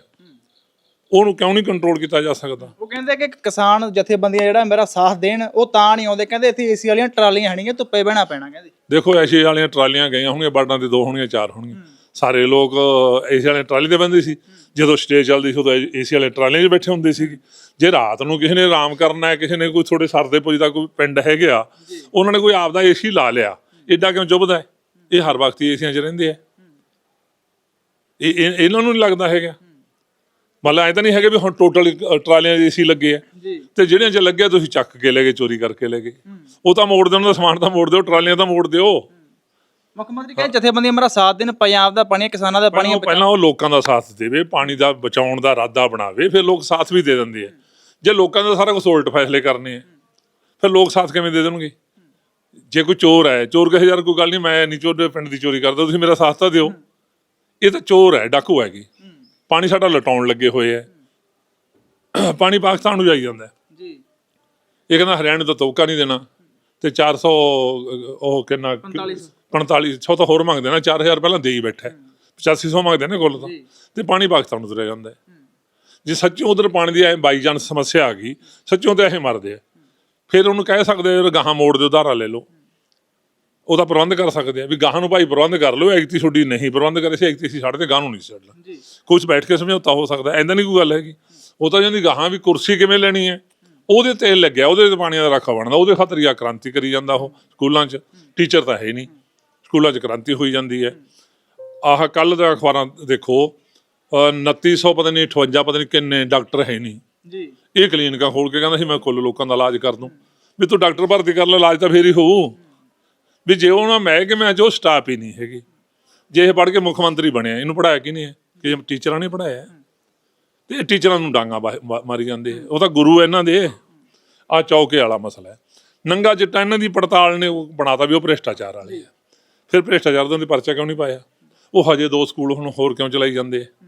ਉਹਨੂੰ ਕਿਉਂ ਨਹੀਂ ਕੰਟਰੋਲ ਕੀਤਾ ਜਾ ਸਕਦਾ? ਉਹ ਕਹਿੰਦੇ ਕਿ ਕਿਸਾਨ ਜਥੇਬੰਦੀਆਂ ਜਿਹੜਾ ਮੇਰਾ ਸਾਥ ਦੇਣ ਉਹ ਤਾਂ ਨਹੀਂ ਆਉਂਦੇ। ਕਹਿੰਦੇ ਇੱਥੇ ਏਸੀ ਵਾਲੀਆਂ ਟਰਾਲੀਆਂ ਹਣੀਆਂ ਧੁੱਪੇ ਬਹਿਣਾ ਪੈਣਾ ਕਹਿੰਦੇ। ਦੇਖੋ ਐਸ਼ੀ ਵਾਲੀਆਂ ਟਰਾਲੀਆਂ ਗਈਆਂ ਹੋਣਗੀਆਂ ਬਾਰਡਾਂ ਦੇ ਦੋ ਹੋਣਗੀਆਂ ਚਾਰ ਹੋਣਗੀਆਂ ਸਾਰੇ ਲੋਕ ਏਸੀ ਵਾਲੇ ਟਰਾਲੀ ਤੇ ਬੰਦੇ ਸੀ। ਜਦੋਂ ਸਟੇਜ ਚੱਲਦੀ ਸੀ ਉਦੋਂ ਏਸੀ ਵਾਲੇ ਟਰਾਲੀਆਂ 'ਚ ਬੈਠੇ ਹੁੰਦੇ ਸੀ ਜੇ ਰਾਤ ਨੂੰ ਕਿਸੇ ਨੇ ਆਰਾਮ ਕਰਨਾ ਹੈ ਕਿਸੇ ਨੇ ਕੋਈ ਥੋੜੇ ਸਰਦੇ ਪੁੱਜਦਾ ਕੋਈ ਪਿੰਡ ਹੈਗੇ ਆ ਉਹਨਾਂ ਨੇ ਕੋਈ ਆਪਦਾ ਏਸੀ ਲਾ ਲਿਆ। ਏਡਾ ਕਿਉਂ ਚੁੱਭਦਾ ਹੈ? ਇਹ ਹਰ ਵਕਤ ਏਸੀਆਂ 'ਚ ਰਹਿੰਦੇ ਆ। ਇਹ ਇਹ- ਇਹਨਾਂ ਨੂੰ ਨਹੀਂ ਲੱਗਦਾ ਹੈਗਾ। ਮਤਲਬ ਐ ਤਾਂ ਨਹੀਂ ਹੈਗੇ ਵੀ ਹੁਣ ਟੋਟਲ ਟਰਾਲੀਆਂ 'ਚ ਏਸੀ ਲੱਗੇ ਆ। ਤੇ ਜਿਹੜਿਆਂ 'ਚ ਲੱਗਿਆ ਤੁਸੀਂ ਚੱਕ ਕੇ ਲੈ ਗਏ ਚੋਰੀ ਕਰਕੇ ਲੈ ਗਏ। ਉਹ ਤਾਂ ਮੋੜ ਦੇਣ ਦਾ ਸਮਾਨ ਤਾਂ ਮੋੜ ਦਿਓ ਟਰਾਲੀਆਂ ਤਾਂ ਮੋੜ ਦਿਓ। ਮੁੱਖ ਮੰਤਰੀ ਕਹਿੰਦੇ ਜਥੇਬੰਦੀਆਂ ਮੇਰਾ ਸਾਥ ਦੇਣ ਪੰਜਾਬ ਦਾ ਪਾਣੀ ਕਿਸਾਨਾਂ ਦਾ ਪਾਣੀ ਪਹਿਲਾਂ ਉਹ- ਪਹਿਲਾਂ ਉਹ ਲੋਕਾਂ ਦਾ ਸਾਥ ਦੇਵੇ ਪਾਣੀ ਦਾ ਬਚਾਉਣ ਦਾ ਇਰਾਦਾ ਬਣਾਵੇ ਫਿਰ ਲੋਕ ਸਾਥ ਵੀ ਦੇ ਦਿੰਦੇ ਆ। ਜੇ ਲੋਕਾਂ ਦਾ ਸਾਰਾ ਕੁਝ ਉਲਟ ਫੈਸਲੇ ਕਰਨੇ ਆ ਫਿਰ ਲੋਕ ਸਾਥ ਕਿਵੇਂ ਦੇ ਦੇਣਗੇ? ਜੇ ਕੋਈ ਚੋਰ ਹੈ ਚੋਰ ਕਹੇ ਯਾਰ ਕੋਈ ਗੱਲ ਨਹੀਂ ਮੈਂ ਨਹੀਂ ਚੋਰ ਦੇ ਪਿੰਡ ਦੀ ਚੋਰੀ ਕਰਦਾ ਤੁਸੀਂ ਮੇਰਾ ਸਾਥ ਤਾਂ ਦਿਓ। ਇਹ ਤਾਂ ਚੋਰ ਹੈ ਡਾਕੂ ਹੈਗੀ। ਪਾਣੀ ਸਾਡਾ ਲਟਾਉਣ ਲੱਗੇ ਹੋਏ ਹੈ ਪਾਣੀ ਪਾਕਿਸਤਾਨ ਨੂੰ ਜਾਈ ਜਾਂਦਾ ਹੈ। ਜੀ। ਇਹ ਕਹਿੰਦਾ ਹਰਿਆਣੇ ਤੋਂ ਤੌਕਾ ਨਹੀਂ ਦੇਣਾ ਤੇ 400 ਉਹ ਕਿੰਨਾ 4500 ਤਾਂ ਹੋਰ ਮੰਗਦੇ ਨਾ 4000 ਪਹਿਲਾਂ ਦੇ ਹੀ ਬੈਠਾ ਹੈ। 8500 ਮੰਗਦੇ ਨੇ ਕੁੱਲ ਤਾਂ। ਤੇ ਪਾਣੀ ਪਾਕਿਸਤਾਨ ਨੂੰ ਤੁਰਿਆ ਜਾਂਦਾ। ਜੇ ਸੱਚੋਂ ਉਧਰ ਪਾਣੀ ਦੀ ਐ ਬਾਈਜਾਨ ਸਮੱਸਿਆ ਆ ਗਈ ਸੱਚੋਂ ਤੇ ਇਹ ਮਰਦੇ ਆ। ਫਿਰ ਉਹਨੂੰ ਕਹਿ ਸਕਦੇ ਆ ਗਾਹਾਂ ਮੋੜ ਦਿਓ ਉਧਾਰਾ ਲੈ ਲਓ। ਉਹਦਾ ਪ੍ਰਬੰਧ ਕਰ ਸਕਦੇ ਆ ਵੀ ਗਾਹਾਂ ਨੂੰ ਭਾਈ ਪ੍ਰਬੰਧ ਕਰ ਲਓ ਐਗਤੀ ਤੁਹਾਡੀ ਨਹੀਂ ਪ੍ਰਬੰਧ ਕਰੇ ਸੀ ਐਗਤੀ ਅਸੀਂ ਛੱਡਦੇ ਗਾਹ ਨੂੰ ਨਹੀਂ ਛੱਡਣਾ। ਕੁਝ ਬੈਠ ਕੇ ਸਮਝੌਤਾ ਹੋ ਸਕਦਾ ਐਂਦਾ ਨਹੀਂ ਕੋਈ ਗੱਲ ਹੈਗੀ। ਉਹ ਤਾਂ ਜਾਂਦੀ ਗਾਹਾਂ ਵੀ ਕੁਰਸੀ ਕਿਵੇਂ ਲੈਣੀ ਹੈ? ਉਹਦੇ ਤੇ ਲੱਗਿਆ ਉਹਦੇ ਤੇ ਪਾਣੀਆਂ ਦਾ ਰਾਖਾ ਬਣਦਾ ਉਹਦੇ ਖਾਤਰ ਹੀ ਆ ਕ੍ਰਾਂਤੀ ਕਰੀ ਜਾਂਦਾ ਉਹ ਸਕੂਲਾਂ 'ਚ। ਟੀਚਰ ਤਾਂ ਹੈ ਹੀ ਨਹੀਂ। ਸਕੂਲਾਂ 'ਚ ਕ੍ਰਾਂਤੀ ਹੋਈ ਜਾਂਦੀ ਹੈ। ਆਹ ਕੱਲ ਦਾ ਅਖਬਾਰਾਂ ਦੇਖੋ ਅਹ 2900 ਪਤਾ ਨਹੀਂ 58 ਪਤਾ ਨਹੀਂ ਕਿੰਨੇ ਡਾਕਟਰ ਹੈ ਨਹੀਂ। ਜੀ। ਇਹ ਕਲੀਨਿਕਾਂ ਖੋਲ ਕੇ ਕਹਿੰਦਾ ਸੀ ਮੈਂ ਕੁੱਲ ਲੋਕਾਂ ਦਾ ਇਲਾਜ ਕਰ ਦੂੰ। ਵੀ ਤੂੰ ਡਾਕਟਰ ਭਰਤੀ ਕਰ ਲੈ ਇਲਾਜ ਤਾਂ ਫੇਰ ਹੀ ਹੋਊ। ਵੀ ਜੇ ਉਹਨਾਂ ਮਹਿਕਮਿਆਂ 'ਚ ਉਹ ਸਟਾਫ ਹੀ ਨਹੀਂ ਹੈਗੀ। ਜੇ ਇਹ ਪੜ੍ਹ ਕੇ ਮੁੱਖ ਮੰਤਰੀ ਬਣਿਆ ਇਹਨੂੰ ਪੜਾਇਆ ਕਿ ਨਹੀਂ ਹੈ? ਕਿ ਟੀਚਰਾਂ ਨੇ ਪੜਾਇਆ ਤੇ ਇਹ ਟੀਚਰਾਂ ਨੂੰ ਡਾਂਗਾ ਮਾਰੀ ਜਾਂਦੇ। ਉਹ ਤਾਂ ਗੁਰੂ ਹੈ ਇਹਨਾਂ ਦੇ। ਆ ਚੌਕੇ ਵਾਲਾ ਮਸਲਾ ਹੈ। ਨੰਗਾ ਚਿੱਟਾ ਇਹਨਾਂ ਦੀ ਪੜਤਾਲ ਨੇ ਉਹ ਬਣਾਤਾ ਵੀ ਉਹ ਭ੍ਰਿਸ਼ਟਾਚਾਰ ਵਾਲੇ ਆ। ਫਿਰ ਭ੍ਰਿਸ਼ਟਾਚਾਰ ਦਾ ਉਹਦੀ ਪਰਚਾ ਕਿਉਂ ਨਹੀਂ ਪਾਇਆ? ਉਹ ਹਜੇ ਦੋ ਸਕੂਲ ਹੁਣ ਹੋਰ ਕਿਉਂ ਚਲਾਈ ਜਾਂਦੇ ਆ?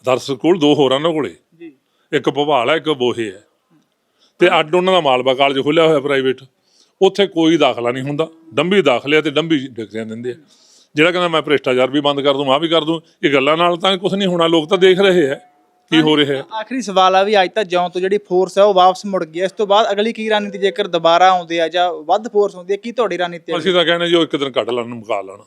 ਆਦਰਸ਼ ਸਕੂਲ ਦੋ ਹੋਰ ਆ ਉਹਨਾਂ ਕੋਲੇ। ਜੀ। ਇੱਕ ਭਵਾਲ ਹੈ ਇੱਕ ਬੋਹੇ ਹੈ। ਤੇ ਅੱਡ ਉਹਨਾਂ ਦਾ ਮਾਲਵਾ ਕਾਲਜ ਖੁੱਲਿਆ ਹੋਇਆ ਪ੍ਰਾਈਵੇਟ ਉੱਥੇ ਕੋਈ ਦਾਖਲਾ ਨਹੀਂ ਹੁੰਦਾ। ਡੰਬੀ ਦਾਖਲੇ ਤੇ ਡੰਬੀ ਡਿਗਰੀਆਂ ਦਿੰਦੇ ਆ। ਜਿਹੜਾ ਕਹਿੰਦਾ ਮੈਂ ਭ੍ਰਿਸ਼ਟਾਚਾਰ ਵੀ ਬੰਦ ਕਰ ਦੂੰ ਆ ਵੀ ਕਰ ਦੂੰ ਇਹ ਗੱਲਾਂ ਨਾਲ ਤਾਂ ਕੁਝ ਨਹੀਂ ਹੋਣਾ। ਲੋਕ ਤਾਂ ਦੇਖ ਰਹੇ ਹੈ ਕੀ ਹੋ ਰਿਹਾ ਹੈ? ਆਖਰੀ ਸਵਾਲ ਆ ਵੀ ਅੱਜ ਤੱਕ ਜਿਉਂ ਤੋਂ ਜਿਹੜੀ ਫੋਰਸ ਹੈ ਉਹ ਵਾਪਸ ਮੁੜ ਗਈ ਹੈ। ਇਸ ਤੋਂ ਬਾਅਦ ਅਗਲੀ ਕੀ ਰਣਨੀਤੀ ਜੇਕਰ ਦੁਬਾਰਾ ਆਉਂਦੇ ਆ ਜਾਂ ਵੱਧ ਫੋਰਸ ਹੁੰਦੀ ਹੈ ਕੀ ਤੁਹਾਡੀ ਰਣਨੀਤੀ ਹੈ ਅਸੀਂ ਤਾਂ ਕਹਿੰਦੇ ਜੋ ਇੱਕ ਦਿਨ ਕੱਢ ਲੈਣ ਮੁਕਾ ਲੈਣ।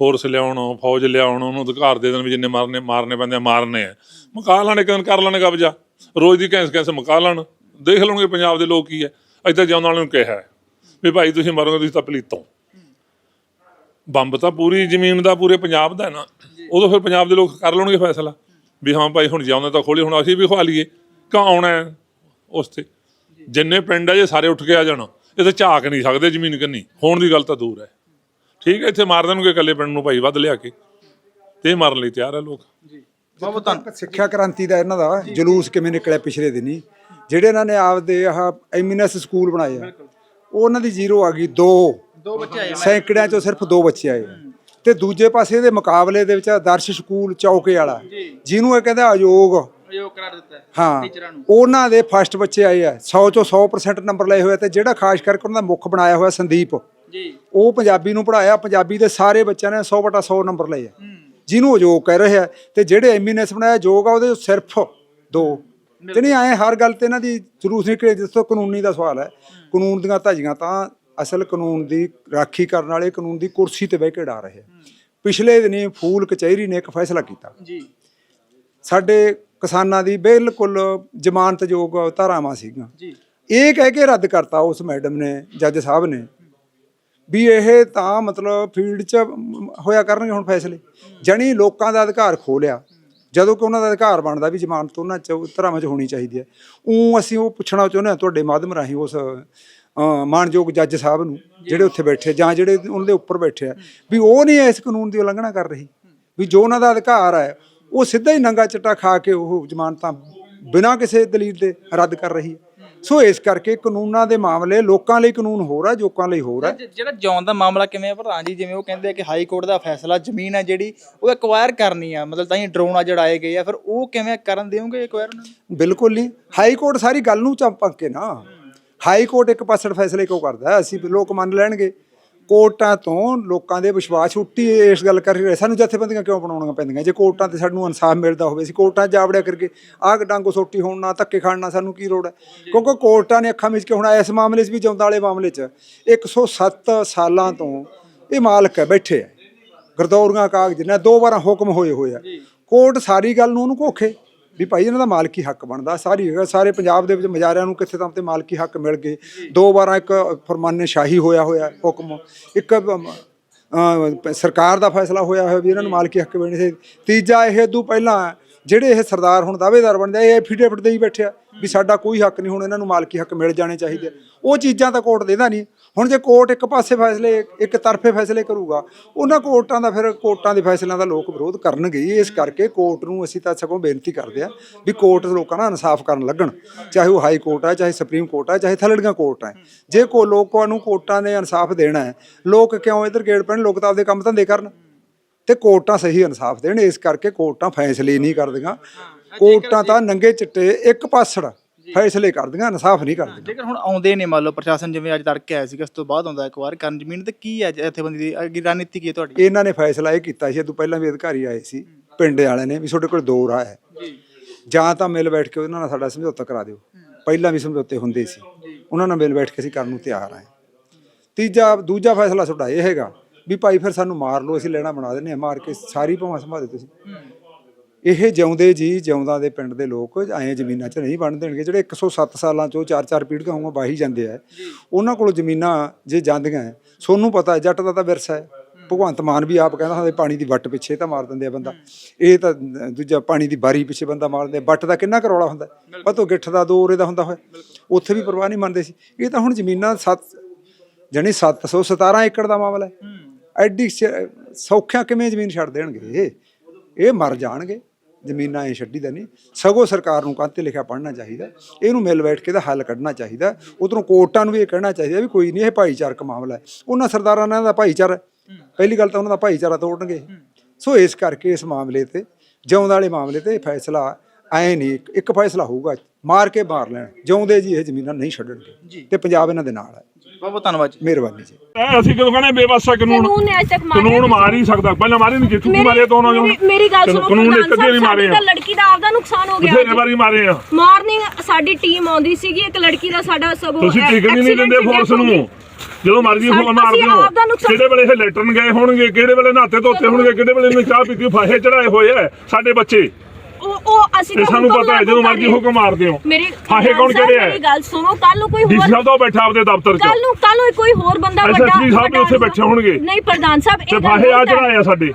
ਫੋਰਸ ਲਿਆਉਣ ਫੌਜ ਲਿਆਉਣ ਉਹਨੂੰ ਅਧਿਕਾਰ ਦੇ ਦੇਣ ਵੀ ਜਿੰਨੇ ਮਾਰਨੇ ਮਾਰਨੇ ਪੈਂਦੇ ਆ ਮਾਰਨੇ ਆ। ਮੁਕਾ ਲੈਣ ਇੱਕ ਦਿਨ ਕਰ ਲੈਣ ਕਬਜ਼ਾ। ਰੋਜ਼ ਦੀ ਕੈਂਸ ਕੈਂਸ ਮੁਕਾ ਲੈਣ। ਦੇਖ ਲਓਗੇ ਪੰਜਾਬ ਦੇ ਲੋਕ ਕੀ ਹੈ। ਇੱਥੇ ਜਿਉਂ ਵਾਲਿਆਂ ਨੂੰ ਕਿਹਾ ਹੈ ਵੀ ਭਾਈ ਤੁਸੀਂ ਮਰੋਗੇ ਤੁਸੀਂ ਤਾਂ ਪਲੀਤੋਂ। ਬੰਬ ਤਾਂ ਪੂਰੀ ਜ਼ਮੀਨ ਦਾ ਪੂਰੇ ਪੰਜਾਬ ਦਾ ਹੈ ਨਾ। ਉਦੋਂ ਫਿਰ ਪੰਜਾਬ ਦੇ ਲੋਕ ਕਰ ਲੈਣਗੇ ਫੈਸਲਾ। ਵੀ ਹਾਂ ਭਾਈ ਹੁਣ ਜਿਉਂਦੇ ਤਾਂ ਖੋਲੀ ਹੁਣ ਅਸੀਂ ਵੀ ਖਵਾ ਲਈਏ। ਕਿਉਂ ਆਉਣਾ ਉਸ ਤੇ ਜਿੰਨੇ ਪਿੰਡ ਆ ਜੇ ਸਾਰੇ ਉੱਠ ਕੇ ਆ ਜਾਣ ਇਹ ਤਾਂ ਝਾਕ ਨਹੀਂ ਸਕਦੇ ਜ਼ਮੀਨ ਕੰਨੀ। ਹੋਣ ਦੀ ਗੱਲ ਤਾਂ ਦੂਰ ਹੈ। ਠੀਕ ਹੈ ਇੱਥੇ ਮਾਰ ਦੇਣਗੇ ਇਕੱਲੇ ਪਿੰਡ ਨੂੰ ਭਾਈ ਵੱਧ ਲਿਆ ਕੇ। ਤੇ ਮਾਰਨ ਲਈ ਤਿਆਰ ਹੈ ਲੋਕ। ਬਹੁਤ ਬਹੁਤ ਸਿੱਖਿਆ ਕ੍ਰਾਂਤੀ ਦਾ ਇਹਨਾਂ ਦਾ ਜਲੂਸ ਕਿਵੇਂ ਨਿਕਲਿਆ ਪਿਛਲੇ ਦਿਨੀ। ਜਿਹੜੇ ਇਹਨਾਂ ਨੇ ਆਪਦੇ ਆਹ ਐਮਿਨਸ ਸਕੂਲ ਬਣਾਏ ਆ ਉਹ ਉਹਨਾਂ ਦੀ ਜ਼ੀਰੋ ਆ ਗਈ ਦੋ। ਦੋ ਬੱਚੇ ਆਏ। ਸੈਂਕੜਿਆਂ ਚੋਂ ਸਿਰਫ ਦੋ ਬੱਚੇ ਆਏ। ਤੇ ਦੂਜੇ ਪਾਸੇ ਦੇ ਮੁਕਾਬਲੇ ਦੇ ਵਿੱਚ ਆਦਰਸ਼ ਸਕੂਲ ਚੌਕੇ ਵਾਲਾ ਜਿਹਨੂੰ ਇਹ ਕਹਿੰਦੇ ਅਯੋਗ। ਯੋਗ ਕਰਾਰ ਦਿੱਤਾ ਹੈ ਉਹਨਾਂ ਦੇ ਫਸਟ ਬੱਚੇ ਆਏ ਆ 100 ਚੋਂ 100% ਨੰਬਰ ਲਏ ਹੋਏ ਤੇ ਜਿਹੜਾ ਖਾਸ ਕਰਕੇ ਉਹਨਾਂ ਦਾ ਮੁੱਖ ਬਣਾਇਆ ਹੋਇਆ ਸੰਦੀਪ ਜੀ। ਉਹ ਪੰਜਾਬੀ ਨੂੰ ਪੜਾਇਆ ਪੰਜਾਬੀ ਦੇ ਸਾਰੇ ਬੱਚਿਆਂ ਨੇ 100 ਬਟਾ 100 ਨੰਬਰ ਲਏ ਆ। ਜਿਹਨੂੰ ਅਯੋਗ ਕਹਿ ਰਹੇ ਆ ਤੇ ਜਿਹੜੇ ਐਮਐਨਐਸ ਬਣਾਇਆ ਯੋਗ ਆ ਉਹਦੇ ਸਿਰਫ ਦੋ। ਤੇ ਨਹੀਂ ਆਏ ਹਰ ਗੱਲ ਤੇ ਇਹਨਾਂ ਦੀ ਜਲੂਸ ਨਿਕਲੇ ਜਿਸ ਤੋਂ ਕਾਨੂੰਨੀ ਦਾ ਸਵਾਲ ਹੈ। ਕਾਨੂੰਨ ਦੀਆਂ ਧਾਜੀਆਂ ਤਾਂ ਅਸਲ ਕਾਨੂੰਨ ਦੀ ਰਾਖੀ ਕਰਨ ਵਾਲੇ ਕਾਨੂੰਨ ਦੀ ਕੁਰਸੀ ਤੇ ਬਹਿ ਕੇ ਡਾ ਰਹੇ ਆ। ਪਿਛਲੇ ਦਿਨੀ ਫੂਲ ਕਚਹਿਰੀ ਨੇ ਇੱਕ ਫੈਸਲਾ ਕੀਤਾ। ਜੀ। ਸਾਡੇ ਕਿਸਾਨਾਂ ਦੀ ਬਿਲਕੁਲ ਜ਼ਮਾਨਤਯੋਗ ਧਾਰਾਵਾਂ ਸੀਗੀਆਂ। ਜੀ। ਇਹ ਕਹਿ ਕੇ ਰੱਦ ਕਰਤਾ ਉਸ ਮੈਡਮ ਨੇ ਜੱਜ ਸਾਹਿਬ ਨੇ ਵੀ ਇਹ ਤਾਂ ਮਤਲਬ ਫੀਲਡ 'ਚ ਹੋਇਆ ਕਰਨਗੇ ਹੁਣ ਫੈਸਲੇ। ਜਣੀ ਲੋਕਾਂ ਦਾ ਅਧਿਕਾਰ ਖੋ ਲਿਆ। ਜਦੋਂ ਕਿ ਉਹਨਾਂ ਦਾ ਅਧਿਕਾਰ ਬਣਦਾ ਵੀ ਜ਼ਮਾਨਤ ਉਹਨਾਂ 'ਚ ਧਾਰਾਵਾਂ 'ਚ ਹੋਣੀ ਚਾਹੀਦੀ ਹੈ। ਉਹ ਅਸੀਂ ਉਹ ਪੁੱਛਣਾ ਚਾਹੁੰਦੇ ਹਾਂ ਤੁਹਾਡੇ ਮਾਧਿਅਮ ਰਾਹੀਂ ਉਸ ਅ, ਮਾਣਯੋਗ ਜੱਜ ਸਾਹਿਬ ਨੂੰ ਜਿਹੜੇ ਉੱਥੇ ਬੈਠੇ ਜਾਂ ਜਿਹੜੇ ਉਹਨਾਂ ਦੇ ਉੱਪਰ ਬੈਠੇ ਆ ਵੀ ਉਹ ਨਹੀਂ ਇਸ ਕਾਨੂੰਨ ਦੀ ਉਲੰਘਣਾ ਕਰ ਰਹੀ ਵੀ ਜੋ ਉਹਨਾਂ ਦਾ ਅਧਿਕਾਰ ਹੈ ਉਹ ਸਿੱਧਾ ਹੀ ਨੰਗਾ ਚਿੱਟਾ ਖਾ ਕੇ ਉਹ ਜ਼ਮਾਨਤਾਂ ਬਿਨਾਂ ਕਿਸੇ ਦਲੀਲ ਦੇ ਰੱਦ ਕਰ ਰਹੀ ਹੈ। ਸੋ ਇਸ ਕਰਕੇ ਕਾਨੂੰਨਾਂ ਦੇ ਮਾਮਲੇ ਲੋਕਾਂ ਲਈ ਕਾਨੂੰਨ ਹੋਰ ਹੈ ਲੋਕਾਂ ਲਈ ਹੋਰ ਜ- ਜਿਹੜਾ ਜੌਨ ਦਾ ਮਾਮਲਾ ਕਿਵੇਂ ਆ ਪ੍ਰਧਾਨ ਜੀ? ਜਿਵੇਂ ਉਹ ਕਹਿੰਦੇ ਆ ਕਿ ਹਾਈ ਕੋਰਟ ਦਾ ਫੈਸਲਾ ਜ਼ਮੀਨ ਹੈ ਜਿਹੜੀ ਉਹ ਐਕਵਾਇਰ ਕਰਨੀ ਆ। ਮਤਲਬ ਤਾਂ ਹੀ ਡਰੋਨ ਆ ਜੜਾਏ ਗਏ ਆ। ਫਿਰ ਉਹ ਕਿਵੇਂ ਕਰਨ ਦੇਵੋਗੇ ਐਕਵਾਇਰ ਉਹਨਾਂ ਨੂੰ? ਬਿਲਕੁਲ ਨਹੀਂ। ਹਾਈ ਕੋਰਟ ਸਾਰੀ ਗੱਲ ਨੂੰ ਚੰਪਕ ਕੇ ਨਾ। ਹਾਈ ਕੋਰਟ ਇੱਕ ਪਾਸੜ ਫੈਸਲੇ ਕਿਉਂ ਕਰਦਾ? ਅਸੀਂ ਲੋਕ ਮੰਨ ਲੈਣਗੇ। ਕੋਰਟਾਂ ਤੋਂ ਲੋਕਾਂ ਦੇ ਵਿਸ਼ਵਾਸ ਉੱਟੀ ਇਸ ਗੱਲ ਕਰ ਰਹੇ। ਸਾਨੂੰ ਜਥੇਬੰਦੀਆਂ ਕਿਉਂ ਬਣਾਉਣੀਆਂ ਪੈਂਦੀਆਂ? ਜੇ ਕੋਰਟਾਂ ਤੇ ਸਾਨੂੰ ਇਨਸਾਫ ਮਿਲਦਾ ਹੋਵੇ ਅਸੀਂ ਕੋਰਟਾਂ 'ਚ ਜਾਵੜਿਆ ਕਰਕੇ ਆਹ ਡਾਂਗੋ ਸੋਟੀ ਹੋਣ ਨਾ ਧੱਕੇ ਖਾਣ ਨਾਲ ਸਾਨੂੰ ਕੀ ਲੋੜ ਹੈ? ਕਿਉਂਕਿ ਕੋਰਟਾਂ ਨੇ ਅੱਖਾਂ ਵਿੱਚ ਕਿ ਹੁਣ ਇਸ ਮਾਮਲੇ 'ਚ ਵੀ ਜੌਂਦਾ ਵਾਲੇ ਮਾਮਲੇ 'ਚ 107 ਸਾਲਾਂ ਤੋਂ ਇਹ ਮਾਲਕ ਹੈ ਬੈਠੇ ਹੈ। ਗਰਦੌਰੀਆਂ ਕਾਗਜ਼ ਨੇ ਦੋ ਵਾਰਾਂ ਹੁਕਮ ਹੋਏ ਹੋਏ ਆ। ਕੋਰਟ ਸਾਰੀ ਗੱਲ ਨੂੰ ਉਹਨੂੰ ਘੋਖੇ। ਵੀ ਭਾਈ ਇਹਨਾਂ ਦਾ ਮਾਲਕੀ ਹੱਕ ਬਣਦਾ। ਸਾਰੀ ਹੈਗਾ ਸਾਰੇ ਪੰਜਾਬ ਦੇ ਵਿੱਚ ਮਜਾਰਿਆਂ ਨੂੰ ਕਿੱਥੇ ਤਾਂ ਤੇ ਮਾਲਕੀ ਹੱਕ ਮਿਲ ਗਏ। ਦੋ ਵਾਰਾਂ ਇੱਕ ਫਰਮਾਨੇ ਸ਼ਾਹੀ ਹੋਇਆ ਹੋਇਆ ਹੁਕਮ। ਇੱਕ ਸਰਕਾਰ ਦਾ ਫੈਸਲਾ ਹੋਇਆ ਹੋਇਆ ਵੀ ਇਹਨਾਂ ਨੂੰ ਮਾਲਕੀ ਹੱਕ ਮਿਲਣੇ ਸੀ। ਤੀਜਾ ਇਹ ਤੋਂ ਪਹਿਲਾਂ ਜਿਹੜੇ ਇਹ ਸਰਦਾਰ ਹੁਣ ਦਾਅਵੇਦਾਰ ਬਣਦੇ ਆ, ਇਹ ਐਫੀਡੇਵਿਟ ਦੇ ਹੀ ਬੈਠਿਆ ਵੀ ਸਾਡਾ ਕੋਈ ਹੱਕ ਨਹੀਂ ਹੁਣ ਇਹਨਾਂ ਨੂੰ ਮਾਲਕੀ ਹੱਕ ਮਿਲ ਜਾਣੇ ਚਾਹੀਦੇ ਆ। ਉਹ ਚੀਜ਼ਾਂ ਤਾਂ ਕੋਰਟ ਦੇਦਾ ਨਹੀਂ। ਹੁਣ ਜੇ ਕੋਰਟ ਇੱਕ ਪਾਸੇ ਫੈਸਲੇ ਇੱਕ ਤਰਫੇ ਫੈਸਲੇ ਕਰੂਗਾ ਉਹਨਾਂ ਕੋਰਟਾਂ ਦਾ ਫਿਰ ਕੋਰਟਾਂ ਦੇ ਫੈਸਲਿਆਂ ਦਾ ਲੋਕ ਵਿਰੋਧ ਕਰਨਗੇ। ਇਸ ਕਰਕੇ ਕੋਰਟ ਨੂੰ ਅਸੀਂ ਤਾਂ ਸਗੋਂ ਬੇਨਤੀ ਕਰਦੇ ਆ ਵੀ ਕੋਰਟ ਲੋਕਾਂ ਨਾਲ ਇਨਸਾਫ ਕਰਨ ਲੱਗਣ। ਚਾਹੇ ਉਹ ਹਾਈ ਕੋਰਟ ਹੈ ਚਾਹੇ ਸੁਪਰੀਮ ਕੋਰਟ ਹੈ ਚਾਹੇ ਥਲੜੀਆਂ ਕੋਰਟ ਹੈ ਜੇ ਕੋ ਲੋਕਾਂ ਨੂੰ ਕੋਰਟਾਂ ਨੇ ਇਨਸਾਫ ਦੇਣਾ ਹੈ ਲੋਕ ਕਿਉਂ ਇਧਰ ਗੇੜ ਪੈਣ? ਲੋਕ ਤਾਂ ਆਪਦੇ ਕੰਮ ਧੰਦੇ ਕਰਨ। ਤੇ ਕੋਰਟਾਂ ਸਹੀ ਇਨਸਾਫ ਦੇਣ। ਇਸ ਕਰਕੇ ਕੋਰਟਾਂ ਫੈਸਲੇ ਨਹੀਂ ਕਰਦੀਆਂ। ਕੋਰਟਾਂ ਤਾਂ ਨੰਗੇ ਚਿੱਟੇ ਇੱਕ ਪਾਸੜ ਫੈਸਲੇ ਕਰਦੀਆਂ ਇਨਸਾਫ ਨਹੀਂ ਕਰਦੀਆਂ। ਜੇਕਰ ਹੁਣ ਆਉਂਦੇ ਨੇ ਮੰਨ ਲਓ ਪ੍ਰਸ਼ਾਸਨ ਜਿਵੇਂ ਅੱਜ ਤੜਕੇ ਆਇਆ ਸੀ ਇਸ ਤੋਂ ਬਾਅਦ ਆਉਂਦਾ ਐਕਵਾਇਰ ਕਰਨ ਜ਼ਮੀਨ ਤੇ ਕੀ ਹੈ ਜਥੇਬੰਦੀ ਦੀ? ਅੱਗੇ ਰਣਨੀਤੀ ਕੀ ਹੈ ਤੁਹਾਡੀ? ਇਹਨਾਂ ਨੇ ਫੈਸਲਾ ਇਹ ਕੀਤਾ ਸੀ ਤੋਂ ਪਹਿਲਾਂ ਵੀ ਅਧਿਕਾਰੀ ਆਏ ਸੀ ਪਿੰਡ ਵਾਲਿਆਂ ਨੇ ਵੀ ਤੁਹਾਡੇ ਕੋਲ ਦੋ ਰਾਹ ਹੈ। ਜਾਂ। ਤਾਂ ਮਿਲ ਬੈਠ ਕੇ ਉਹਨਾਂ ਨਾਲ ਸਾਡਾ ਸਮਝੌਤਾ ਕਰਾ ਦਿਓ। ਪਹਿਲਾਂ ਵੀ ਸਮਝੌਤੇ ਹੁੰਦੇ ਸੀ। ਉਹਨਾਂ ਨਾਲ ਮਿਲ ਬੈਠ ਕੇ ਅਸੀਂ ਕਰਨ ਨੂੰ ਤਿਆਰ ਹਾਂ। ਤੀਜਾ ਦੂਜਾ ਫੈਸਲਾ ਤੁਹਾਡਾ ਇਹ ਹੈਗਾ ਵੀ ਭਾਈ ਫਿਰ ਸਾਨੂੰ ਮਾਰ ਲਓ ਅਸੀਂ ਲੈਣਾ ਬਣਾ ਦਿੰਦੇ ਹਾਂ ਮਾਰ ਕੇ ਸਾਰੀ ਭਾਵੇਂ ਸੰਭਾਲੇ ਤੁਸੀਂ। ਇਹ ਜਿਉਂਦੇ ਜੀ ਜਿਉਂਦਾ ਦੇ ਪਿੰਡ ਦੇ ਲੋਕ ਐਂ ਜ਼ਮੀਨਾਂ 'ਚ ਨਹੀਂ ਬਣ ਦੇਣਗੇ। ਜਿਹੜੇ 107 ਸਾਲਾਂ 'ਚੋਂ ਚਾਰ ਚਾਰ ਪੀੜ੍ਹੀਆਂ ਹੋਵਾਂ ਵਾਹੀ ਜਾਂਦੇ ਆ। ਉਹਨਾਂ ਕੋਲ ਜ਼ਮੀਨਾਂ ਜੇ ਜਾਂਦੀਆਂ ਸੋਨੂੰ ਪਤਾ ਜੱਟ ਦਾ ਤਾਂ ਵਿਰਸਾ ਹੈ। ਭਗਵੰਤ ਮਾਨ ਵੀ ਆਪ ਕਹਿੰਦਾ ਹਾਂ ਪਾਣੀ ਦੀ ਵੱਟ ਪਿੱਛੇ ਤਾਂ ਮਾਰ ਦਿੰਦੇ ਆ ਬੰਦਾ। ਇਹ ਤਾਂ ਦੂਜਾ ਪਾਣੀ ਦੀ ਬਾਰੀ ਪਿੱਛੇ ਬੰਦਾ ਮਾਰ ਦਿੰਦੇ। ਵੱਟ ਦਾ ਕਿੰਨਾ ਕਰੌਲਾ ਹੁੰਦਾ ਪਤੋ ਗਿੱਠ ਦਾ ਦੋ ਔਰੇ ਦਾ ਹੁੰਦਾ ਹੋਇਆ। ਉੱਥੇ ਵੀ ਪਰਵਾਹ ਨਹੀਂ ਮੰਨਦੇ ਸੀ। ਇਹ ਤਾਂ ਹੁਣ ਜ਼ਮੀਨਾਂ ਸੱਤ ਜਣੀ 717 ਏਕੜ ਦਾ ਮਾਮਲਾ ਹੈ। ਐਡੀ ਸੌਖਿਆਂ ਕਿਵੇਂ ਜ਼ਮੀਨ ਛੱਡ ਦੇਣਗੇ? ਇਹ ਇਹ ਮਰ ਜਾਣਗੇ। ਜ਼ਮੀਨਾਂ ਇਹ ਛੱਡੀ ਦਾ ਨਹੀਂ। ਸਗੋਂ ਸਰਕਾਰ ਨੂੰ ਕੰਤੇ ਲਿਖਿਆ ਪੜ੍ਹਨਾ ਚਾਹੀਦਾ। ਇਹਨੂੰ ਮਿਲ ਬੈਠ ਕੇ ਦਾ ਹੱਲ ਕੱਢਣਾ ਚਾਹੀਦਾ। ਉਧਰੋਂ ਕੋਰਟਾਂ ਨੂੰ ਵੀ ਇਹ ਕਹਿਣਾ ਚਾਹੀਦਾ ਵੀ ਕੋਈ ਨਹੀਂ ਇਹ ਭਾਈਚਾਰਕ ਮਾਮਲਾ ਹੈ। ਉਹਨਾਂ ਸਰਦਾਰਾਂ ਨਾਲ ਦਾ ਭਾਈਚਾਰਾ। ਪਹਿਲੀ ਗੱਲ ਤਾਂ ਉਹਨਾਂ ਦਾ ਭਾਈਚਾਰਾ ਤੋੜਨਗੇ। ਸੋ ਇਸ ਕਰਕੇ ਇਸ ਮਾਮਲੇ ਤੇ ਜਿਉਂਦ ਵਾਲੇ ਮਾਮਲੇ ਤੇ ਫੈਸਲਾ ਐ ਨਹੀਂ ਇੱਕ- ਇੱਕ ਫੈਸਲਾ ਹੋਊਗਾ। ਮਾਰ ਕੇ ਮਾਰ ਲੈਣ। ਜਿਉਂਦੇ ਜੀ ਇਹ ਜ਼ਮੀਨਾਂ ਨਹੀਂ ਛੱਡਣਗੇ। ਤੇ ਪੰਜਾਬ ਇਹਨਾਂ ਦੇ ਨਾਲ ਹੈ। ਬਹੁਤ ਬਹੁਤ ਧੰਨਵਾਦ ਜੀ। ਮਿਹਰਬਾਨੀ ਜੀ। ਇਹ ਅਸੀਂ ਕਿਉਂ ਕਹਿੰਦੇ ਬੇਵਸਾ ਕਾਨੂੰਨ ਕਾਨੂੰਨ ਨੇ ਅੱਜ ਤੱਕ ਮਾਰਿਆ ਕਾਨੂੰਨ ਮਾਰ ਹੀ ਸਕਦਾ। ਪਹਿਲਾਂ ਮਾਰੇ ਨਹੀਂ ਜਿੱਥੂ ਮਾਰੇ ਤੋਂ ਉਹਨਾਂ ਮੇਰੀ- ਮੇਰੀ ਗੱਲ ਸੁਣੋ ਕਾਨੂੰਨ ਇੱਕ ਪ੍ਰਧਾਨ ਅੱਧੇ ਨਹੀਂ ਮਾਰੇ ਸਾਹਿਬ, ਆ। ਸਾਡੀ ਤਾਂ ਲੜਕੀ ਦਾ ਆਪਦਾ ਨੁਕਸਾਨ ਹੋ ਗਿਆ। ਬਥੇਰੇ ਵਾਰੀ ਮਾਰੇ ਆ। ਮਾਰਨਿੰਗ ਸਾਡੀ ਟੀਮ ਆਉਂਦੀ ਸੀਗੀ ਇੱਕ ਲੜਕੀ ਦਾ ਸਾਡਾ ਸਗੋਂ ਤੁਸੀਂ ਟਿਕਣ ਹੀ ਨਹੀਂ ਦਿੰਦੇ accident ਫੋਰਸ death ਹੋ ਗਈ। ਨੂੰ ਜਦੋਂ ਮਰਜ਼ੀ ਅਸੀਂ ਫੋਨ ਮਾਰਦੇ ਹੋ ਆਪਦਾ ਨੁਕਸਾਨ- ਕਿਹੜੇ ਵੇਲੇ ਇਹ ਲੈਟਰਨ ਗਏ ਹੋਣਗੇ ਕਿਹੜੇ ਵੇਲੇ ਨਹਾਤੇ ਧੋਤੇ ਹੋਣਗੇ ਕਿਹੜੇ ਵੇਲੇ ਇਹਨੇ ਚਾਹ ਪੀਤੀ ਫਾਹੇ ਚੜਾਏ ਹੋਏ ਆ ਸਾਡੇ ਬੱਚੇ। ਉਹ ਉਹ ਅਸੀਂ ਇਹ ਤਾਂ ਸਾਨੂੰ ਪਤਾ ਹੈ ਜਦੋਂ ਮਰਜ਼ੀ। ਹੁਕਮ ਮਾਰਦੇ ਹੋ ਮੇਰੀ ਫਾਹੇ ਕੌਣ ਸਾਹਿਬ, ਆ ਮੇਰੀ ਗੱਲ ਸੁਣੋ ਕੱਲ ਨੂੰ ਕੋਈ ਹੋਰ ਸਾਹਿਬ ਤਾਂ ਬੈਠਾ ਆਪਦੇ ਦਫ਼ਤਰ 'ਚ ਕੱਲ ਨੂੰ ਕੱਲ ਨੂੰ ਕੋਈ ਹੋਰ ਬੰਦਾ ਵੱਡਾ ਸਾਹਿਬ ਵੀ ਵੱਡਾ ਉੱਥੇ ਬੈਠੇ ਹੋਣਗੇ। ਨਹੀਂ ਪ੍ਰਧਾਨ ਸਾਹਿਬ ਇਹ ਤੇ ਫਾਹੇ ਆ ਗਲਤ ਹੈ। ਚੜਾਏ ਆ ਸਾਡੇ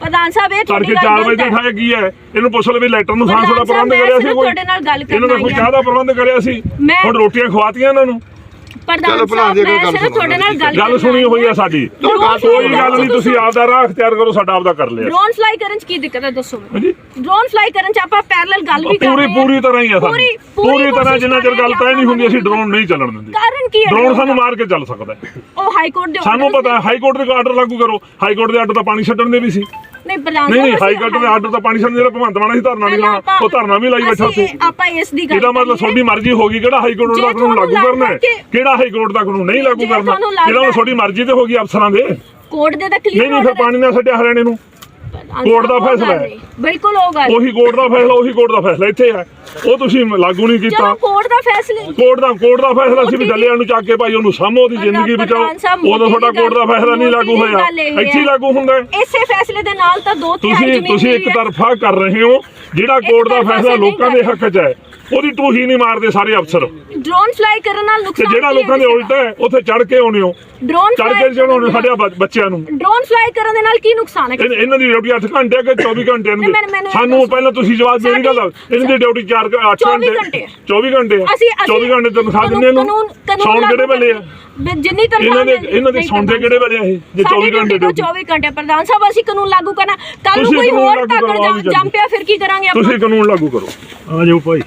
ਪ੍ਰਧਾਨ ਸਾਹਿਬ ਇਹ ਤੜਕੇ ਗੱਲ 4 ਵਜੇ ਦੇ ਹੈ। ਕੀ ਹੈ ਇਹਨੂੰ ਪੁੱਛ ਵੀ ਲੈਟਰ ਨੂੰ ਸਾਂਸ ਦਾ ਪ੍ਰਬੰਧ ਸਾਹਿਬ, ਕਰਿਆ ਸੀ ਕੋਈ ਤੁਹਾਡੇ ਨਾਲ ਗੱਲ ਇਹਨਾਂ ਨੇ ਕਰਨਾ ਕੋਈ ਹੈ। ਚਾਹ ਦਾ ਪ੍ਰਬੰਧ ਕਰਿਆ ਸੀ ਮੈਂ- ਹੁਣ ਰੋਟੀਆਂ ਖਵਾਤੀਆਂ ਇਹਨਾਂ ਨੂੰ ਪ੍ਰਧਾਨ ਸਾਹਿਬ ਮੈਂ ਸਿਰਫ ਤੁਹਾਡੇ ਨਾਲ ਗੱਲ ਗੱਲ ਸੁਣੀ ਹੋਈ ਆ ਸਾਡੀ। Drone ਕੋਈ fly ਗੱਲ ਨਹੀਂ ਤੁਸੀਂ ਆਪਦਾ ਰਾਹ ਅਖਤਿਆਰ ਕਰੋ ਸਾਡਾ ਆਪਦਾ ਕਰ ਲਿਆ। ਡਰੋਨ ਫਲਾਈ ਕਰਨ ਚ ਕੀ ਦਿੱਕਤ ਹੈ ਦੱਸੋ ਮੈਨੂੰ। ਹਾਂਜੀ। ਡਰੋਨ ਫਲਾਈ ਕਰਨ ਚ ਆਪਾਂ ਪੈਰਲਲ ਗੱਲ ਵੀ ਕਰ ਪੂਰੀ ਰਹੇ ਹਾਂ। ਪੂਰੀ ਤਰ੍ਹਾਂ ਹੀ ਆ ਸਾਨੂੰ ਪੂਰੀ- ਪੂਰੀ ਤਰ੍ਹਾਂ ਕੋਸ਼ਿਸ਼ ਜਿੰਨਾ ਚਿਰ ਕਰ ਗੱਲ ਰਹੇ ਤੈਅ ਨਹੀਂ ਹੁੰਦੀ ਅਸੀਂ ਆਪਾਂ ਡਰੋਨ ਨਹੀਂ ਚੱਲਣ ਦਿੰਦੇ। ਕਾਰਨ ਕੀ ਹੈ ਡਰੋਨ drone ਸਾਨੂੰ ਦਾ? ਮਾਰ ਕੇ ਚੱਲ ਸਕਦਾ ਹੈ। ਉਹ ਹਾਈ ਕੋਰਟ ਦੇ ਸਾਨੂੰ ਪਤਾ ਹਾਈ ਕੋਰਟ ਦੇ ਆਰਡਰ ਲਾਗੂ ਕਰੋ। ਹਾਈ ਕੋਰਟ ਦੇ ਆਰਡਰ ਤਾਂ ਪਾਣੀ ਛੱਡਣ ਦੇ ਵੀ ਸੀ। ਨਹੀਂ ਪ੍ਰਧਾਨ ਨਹੀਂ ਹਾਈ ਕੋਰਟ ਦੇ ਆਰਡਰ ਤਾਂ ਪਾਣੀ ਛੱਡਣ ਜਿਹੜਾ ਭਗਵੰਤ ਮਾਨ ਸੀ ਧਰਨਾ ਨਹੀਂ ਲਾਉਣਾ ਉਹ ਧਰਨਾ ਵੀ ਲਾਈ ਬੈਠਾ ਸੀ ਆਪਾਂ ਇਸ ਦੀ ਗੱਲ ਇਹਦਾ ਮਤਲਬ। ਤੁਹਾਡੀ ਮਰਜ਼ੀ ਹੋਗੀ ਕਿਹੜਾ ਹਾਈ ਕੋਰਟ ਦਾ ਕਾਨੂੰਨ ਲਾਗੂ ਕਰਨਾ ਹੈ? ਕਿਹੜਾ ਹਾਈ ਕੋਰਟ ਦਾ ਕਾਨੂੰਨ ਨਹੀਂ ਲਾਗੂ ਕਰਨਾ? ਮਤਲਬ ਤੁਹਾਡੀ ਮਰਜ਼ੀ ਤੇ ਹੋਗੀ ਅਫਸਰਾਂ ਦੇ। ਕੋਰਟ ਦੇ ਤਾਂ ਕਲੀਅਰ ਨਹੀਂ ਫਿਰ ਪਾਣੀ ਨਾਲ ਛੱਡਿਆ ਹਰਿਆਣੇ ਨੂੰ। ਕੋਰਟ ਦਾ ਫੈਸਲਾ ਹੈ। ਬਿਲਕੁਲ ਉਹ ਗੱਲ ਉਹੀ ਕੋਰਟ ਦਾ ਫੈਸਲਾ ਉਹੀ ਕੋਰਟ ਦਾ ਫੈਸਲਾ ਇੱਥੇ ਹੈ। ਉਹ ਤੁਸੀਂ ਲਾਗੂ ਨਹੀਂ ਕੀਤਾ। ਚਲੋ ਕੋਰਟ ਦਾ ਫੈਸਲੇ ਕੋਰਟ ਦਾ ਕੋਰਟ ਦਾ ਫੈਸਲਾ ਸੀ ਵੀ ਡੱਲਿਆਂ ਨੂੰ ਚੱਕ ਕੇ ਭਾਈ ਉਹਨੂੰ ਸਾਹਮੋ ਉਹਦੀ ਜ਼ਿੰਦਗੀ ਬਚਾਓ। ਉਦੋਂ ਤੁਹਾਡਾ ਕੋਰਟ ਦਾ ਫੈਸਲਾ ਨਹੀਂ ਲਾਗੂ ਹੋਇਆ। ਇੱਥੇ ਲਾਗੂ ਹੁੰਦਾ ਹੈ। ਇਸੇ ਫੈਸਲੇ ਦੇ ਨਾਲ ਤਾਂ ਦੋ ਤੁਸੀਂ ਤੁਸੀਂ ਇੱਕ। ਤਰਫਾ ਕਰ ਰਹੇ ਹੋ। ਜਿਹੜਾ ਕੋਰਟ ਦਾ ਫੈਸਲਾ ਲੋਕਾਂ ਦੇ ਹੱਕ 'ਚ ਹੈ। ਉਹਦੀ ਟੂਹੀ ਨਹੀਂ ਮਾਰਦੇ ਸਾਰੇ ਅਫਸਰ। ਡਰੋਨ ਫਲਾਈ ਕਰਨ ਨਾਲ ਤੇ ਨੁਕਸਾਨ ਜਿਹੜਾ ਕੀ ਹੈ ਲੋਕਾਂ ਦੇ ਕਿਸੇ ਉਲਟਾ ਹੈ ਉੱਥੇ ਚੜ ਕੇ ਆਉਣੇ ਹੋ। ਡਰੋਨ ਚੜ ਕੇ ਚੜਾਉਣੇ ਸਾਡੇ ਬ- ਬੱਚਿਆਂ ਨੂੰ। ਡਰੋਨ ਫਲਾਈ ਕਰਨ ਦੇ ਨਾਲ ਕੀ ਨੁਕਸਾਨ ਹੈ? ਇਹ- ਇਹਨਾਂ ਦੀ ਡਿਊਟੀ 8 ਘੰਟੇ ਕਿ 24 ਘੰਟੇ ਨਹੀਂ, ਮੈਨੂੰ- ਮੈਨੂੰ ਨੇ ਇਹ ਸਾਨੂੰ ਦੱਸੋ। ਪਹਿਲਾਂ ਤੁਸੀਂ ਜਵਾਬ ਦੇਣੀ ਗੱਲ ਸਾਡੀ- ਇਹਨਾਂ ਦੀ ਡਿਊਟੀ 4 8 24 ਘੰਟੇ ਘੰਟੇ। 24 ਘੰਟੇ ਆ। ਅਸੀਂ ਅਸੀਂ 24 ਘੰਟੇ ਤਨਖਾਹ ਦਿੰਦੇ ਇਹਨੂੰ। ਸੌਣ ਕਿਹੜੇ ਵੇਲੇ ਆ? ਜਿੰਨੀ ਤਨਖਾਹ ਇਹਨਾਂ ਦੇ ਇਹਨਾਂ ਦੇ ਸੌਂਦੇ ਕਿਹੜੇ ਵੇਲੇ ਆ ਇਹ? ਜੇ 24 ਸਾਡੀ ਘੰਟੇ ਡਿਊਟੀ 24 ਘੰਟੇ ਪ੍ਰਧਾਨ ਸਾਹਿਬ ਅਸੀਂ ਕਾਨੂੰਨ ਲਾਗੂ ਕਰਨਾ। ਕੱਲ ਨੂੰ ਕੋਈ ਹੋਰ ਵੀ ਜੰਮ ਪਿਆ ਫਿਰ ਕੀ ਕਰਾਂਗੇ ਆਪਾਂ? ਤੁਸੀਂ ਕਾਨੂੰਨ ਲਾਗੂ ਕਰੋ। ਆ ਜਾਓ ਭਾਈ।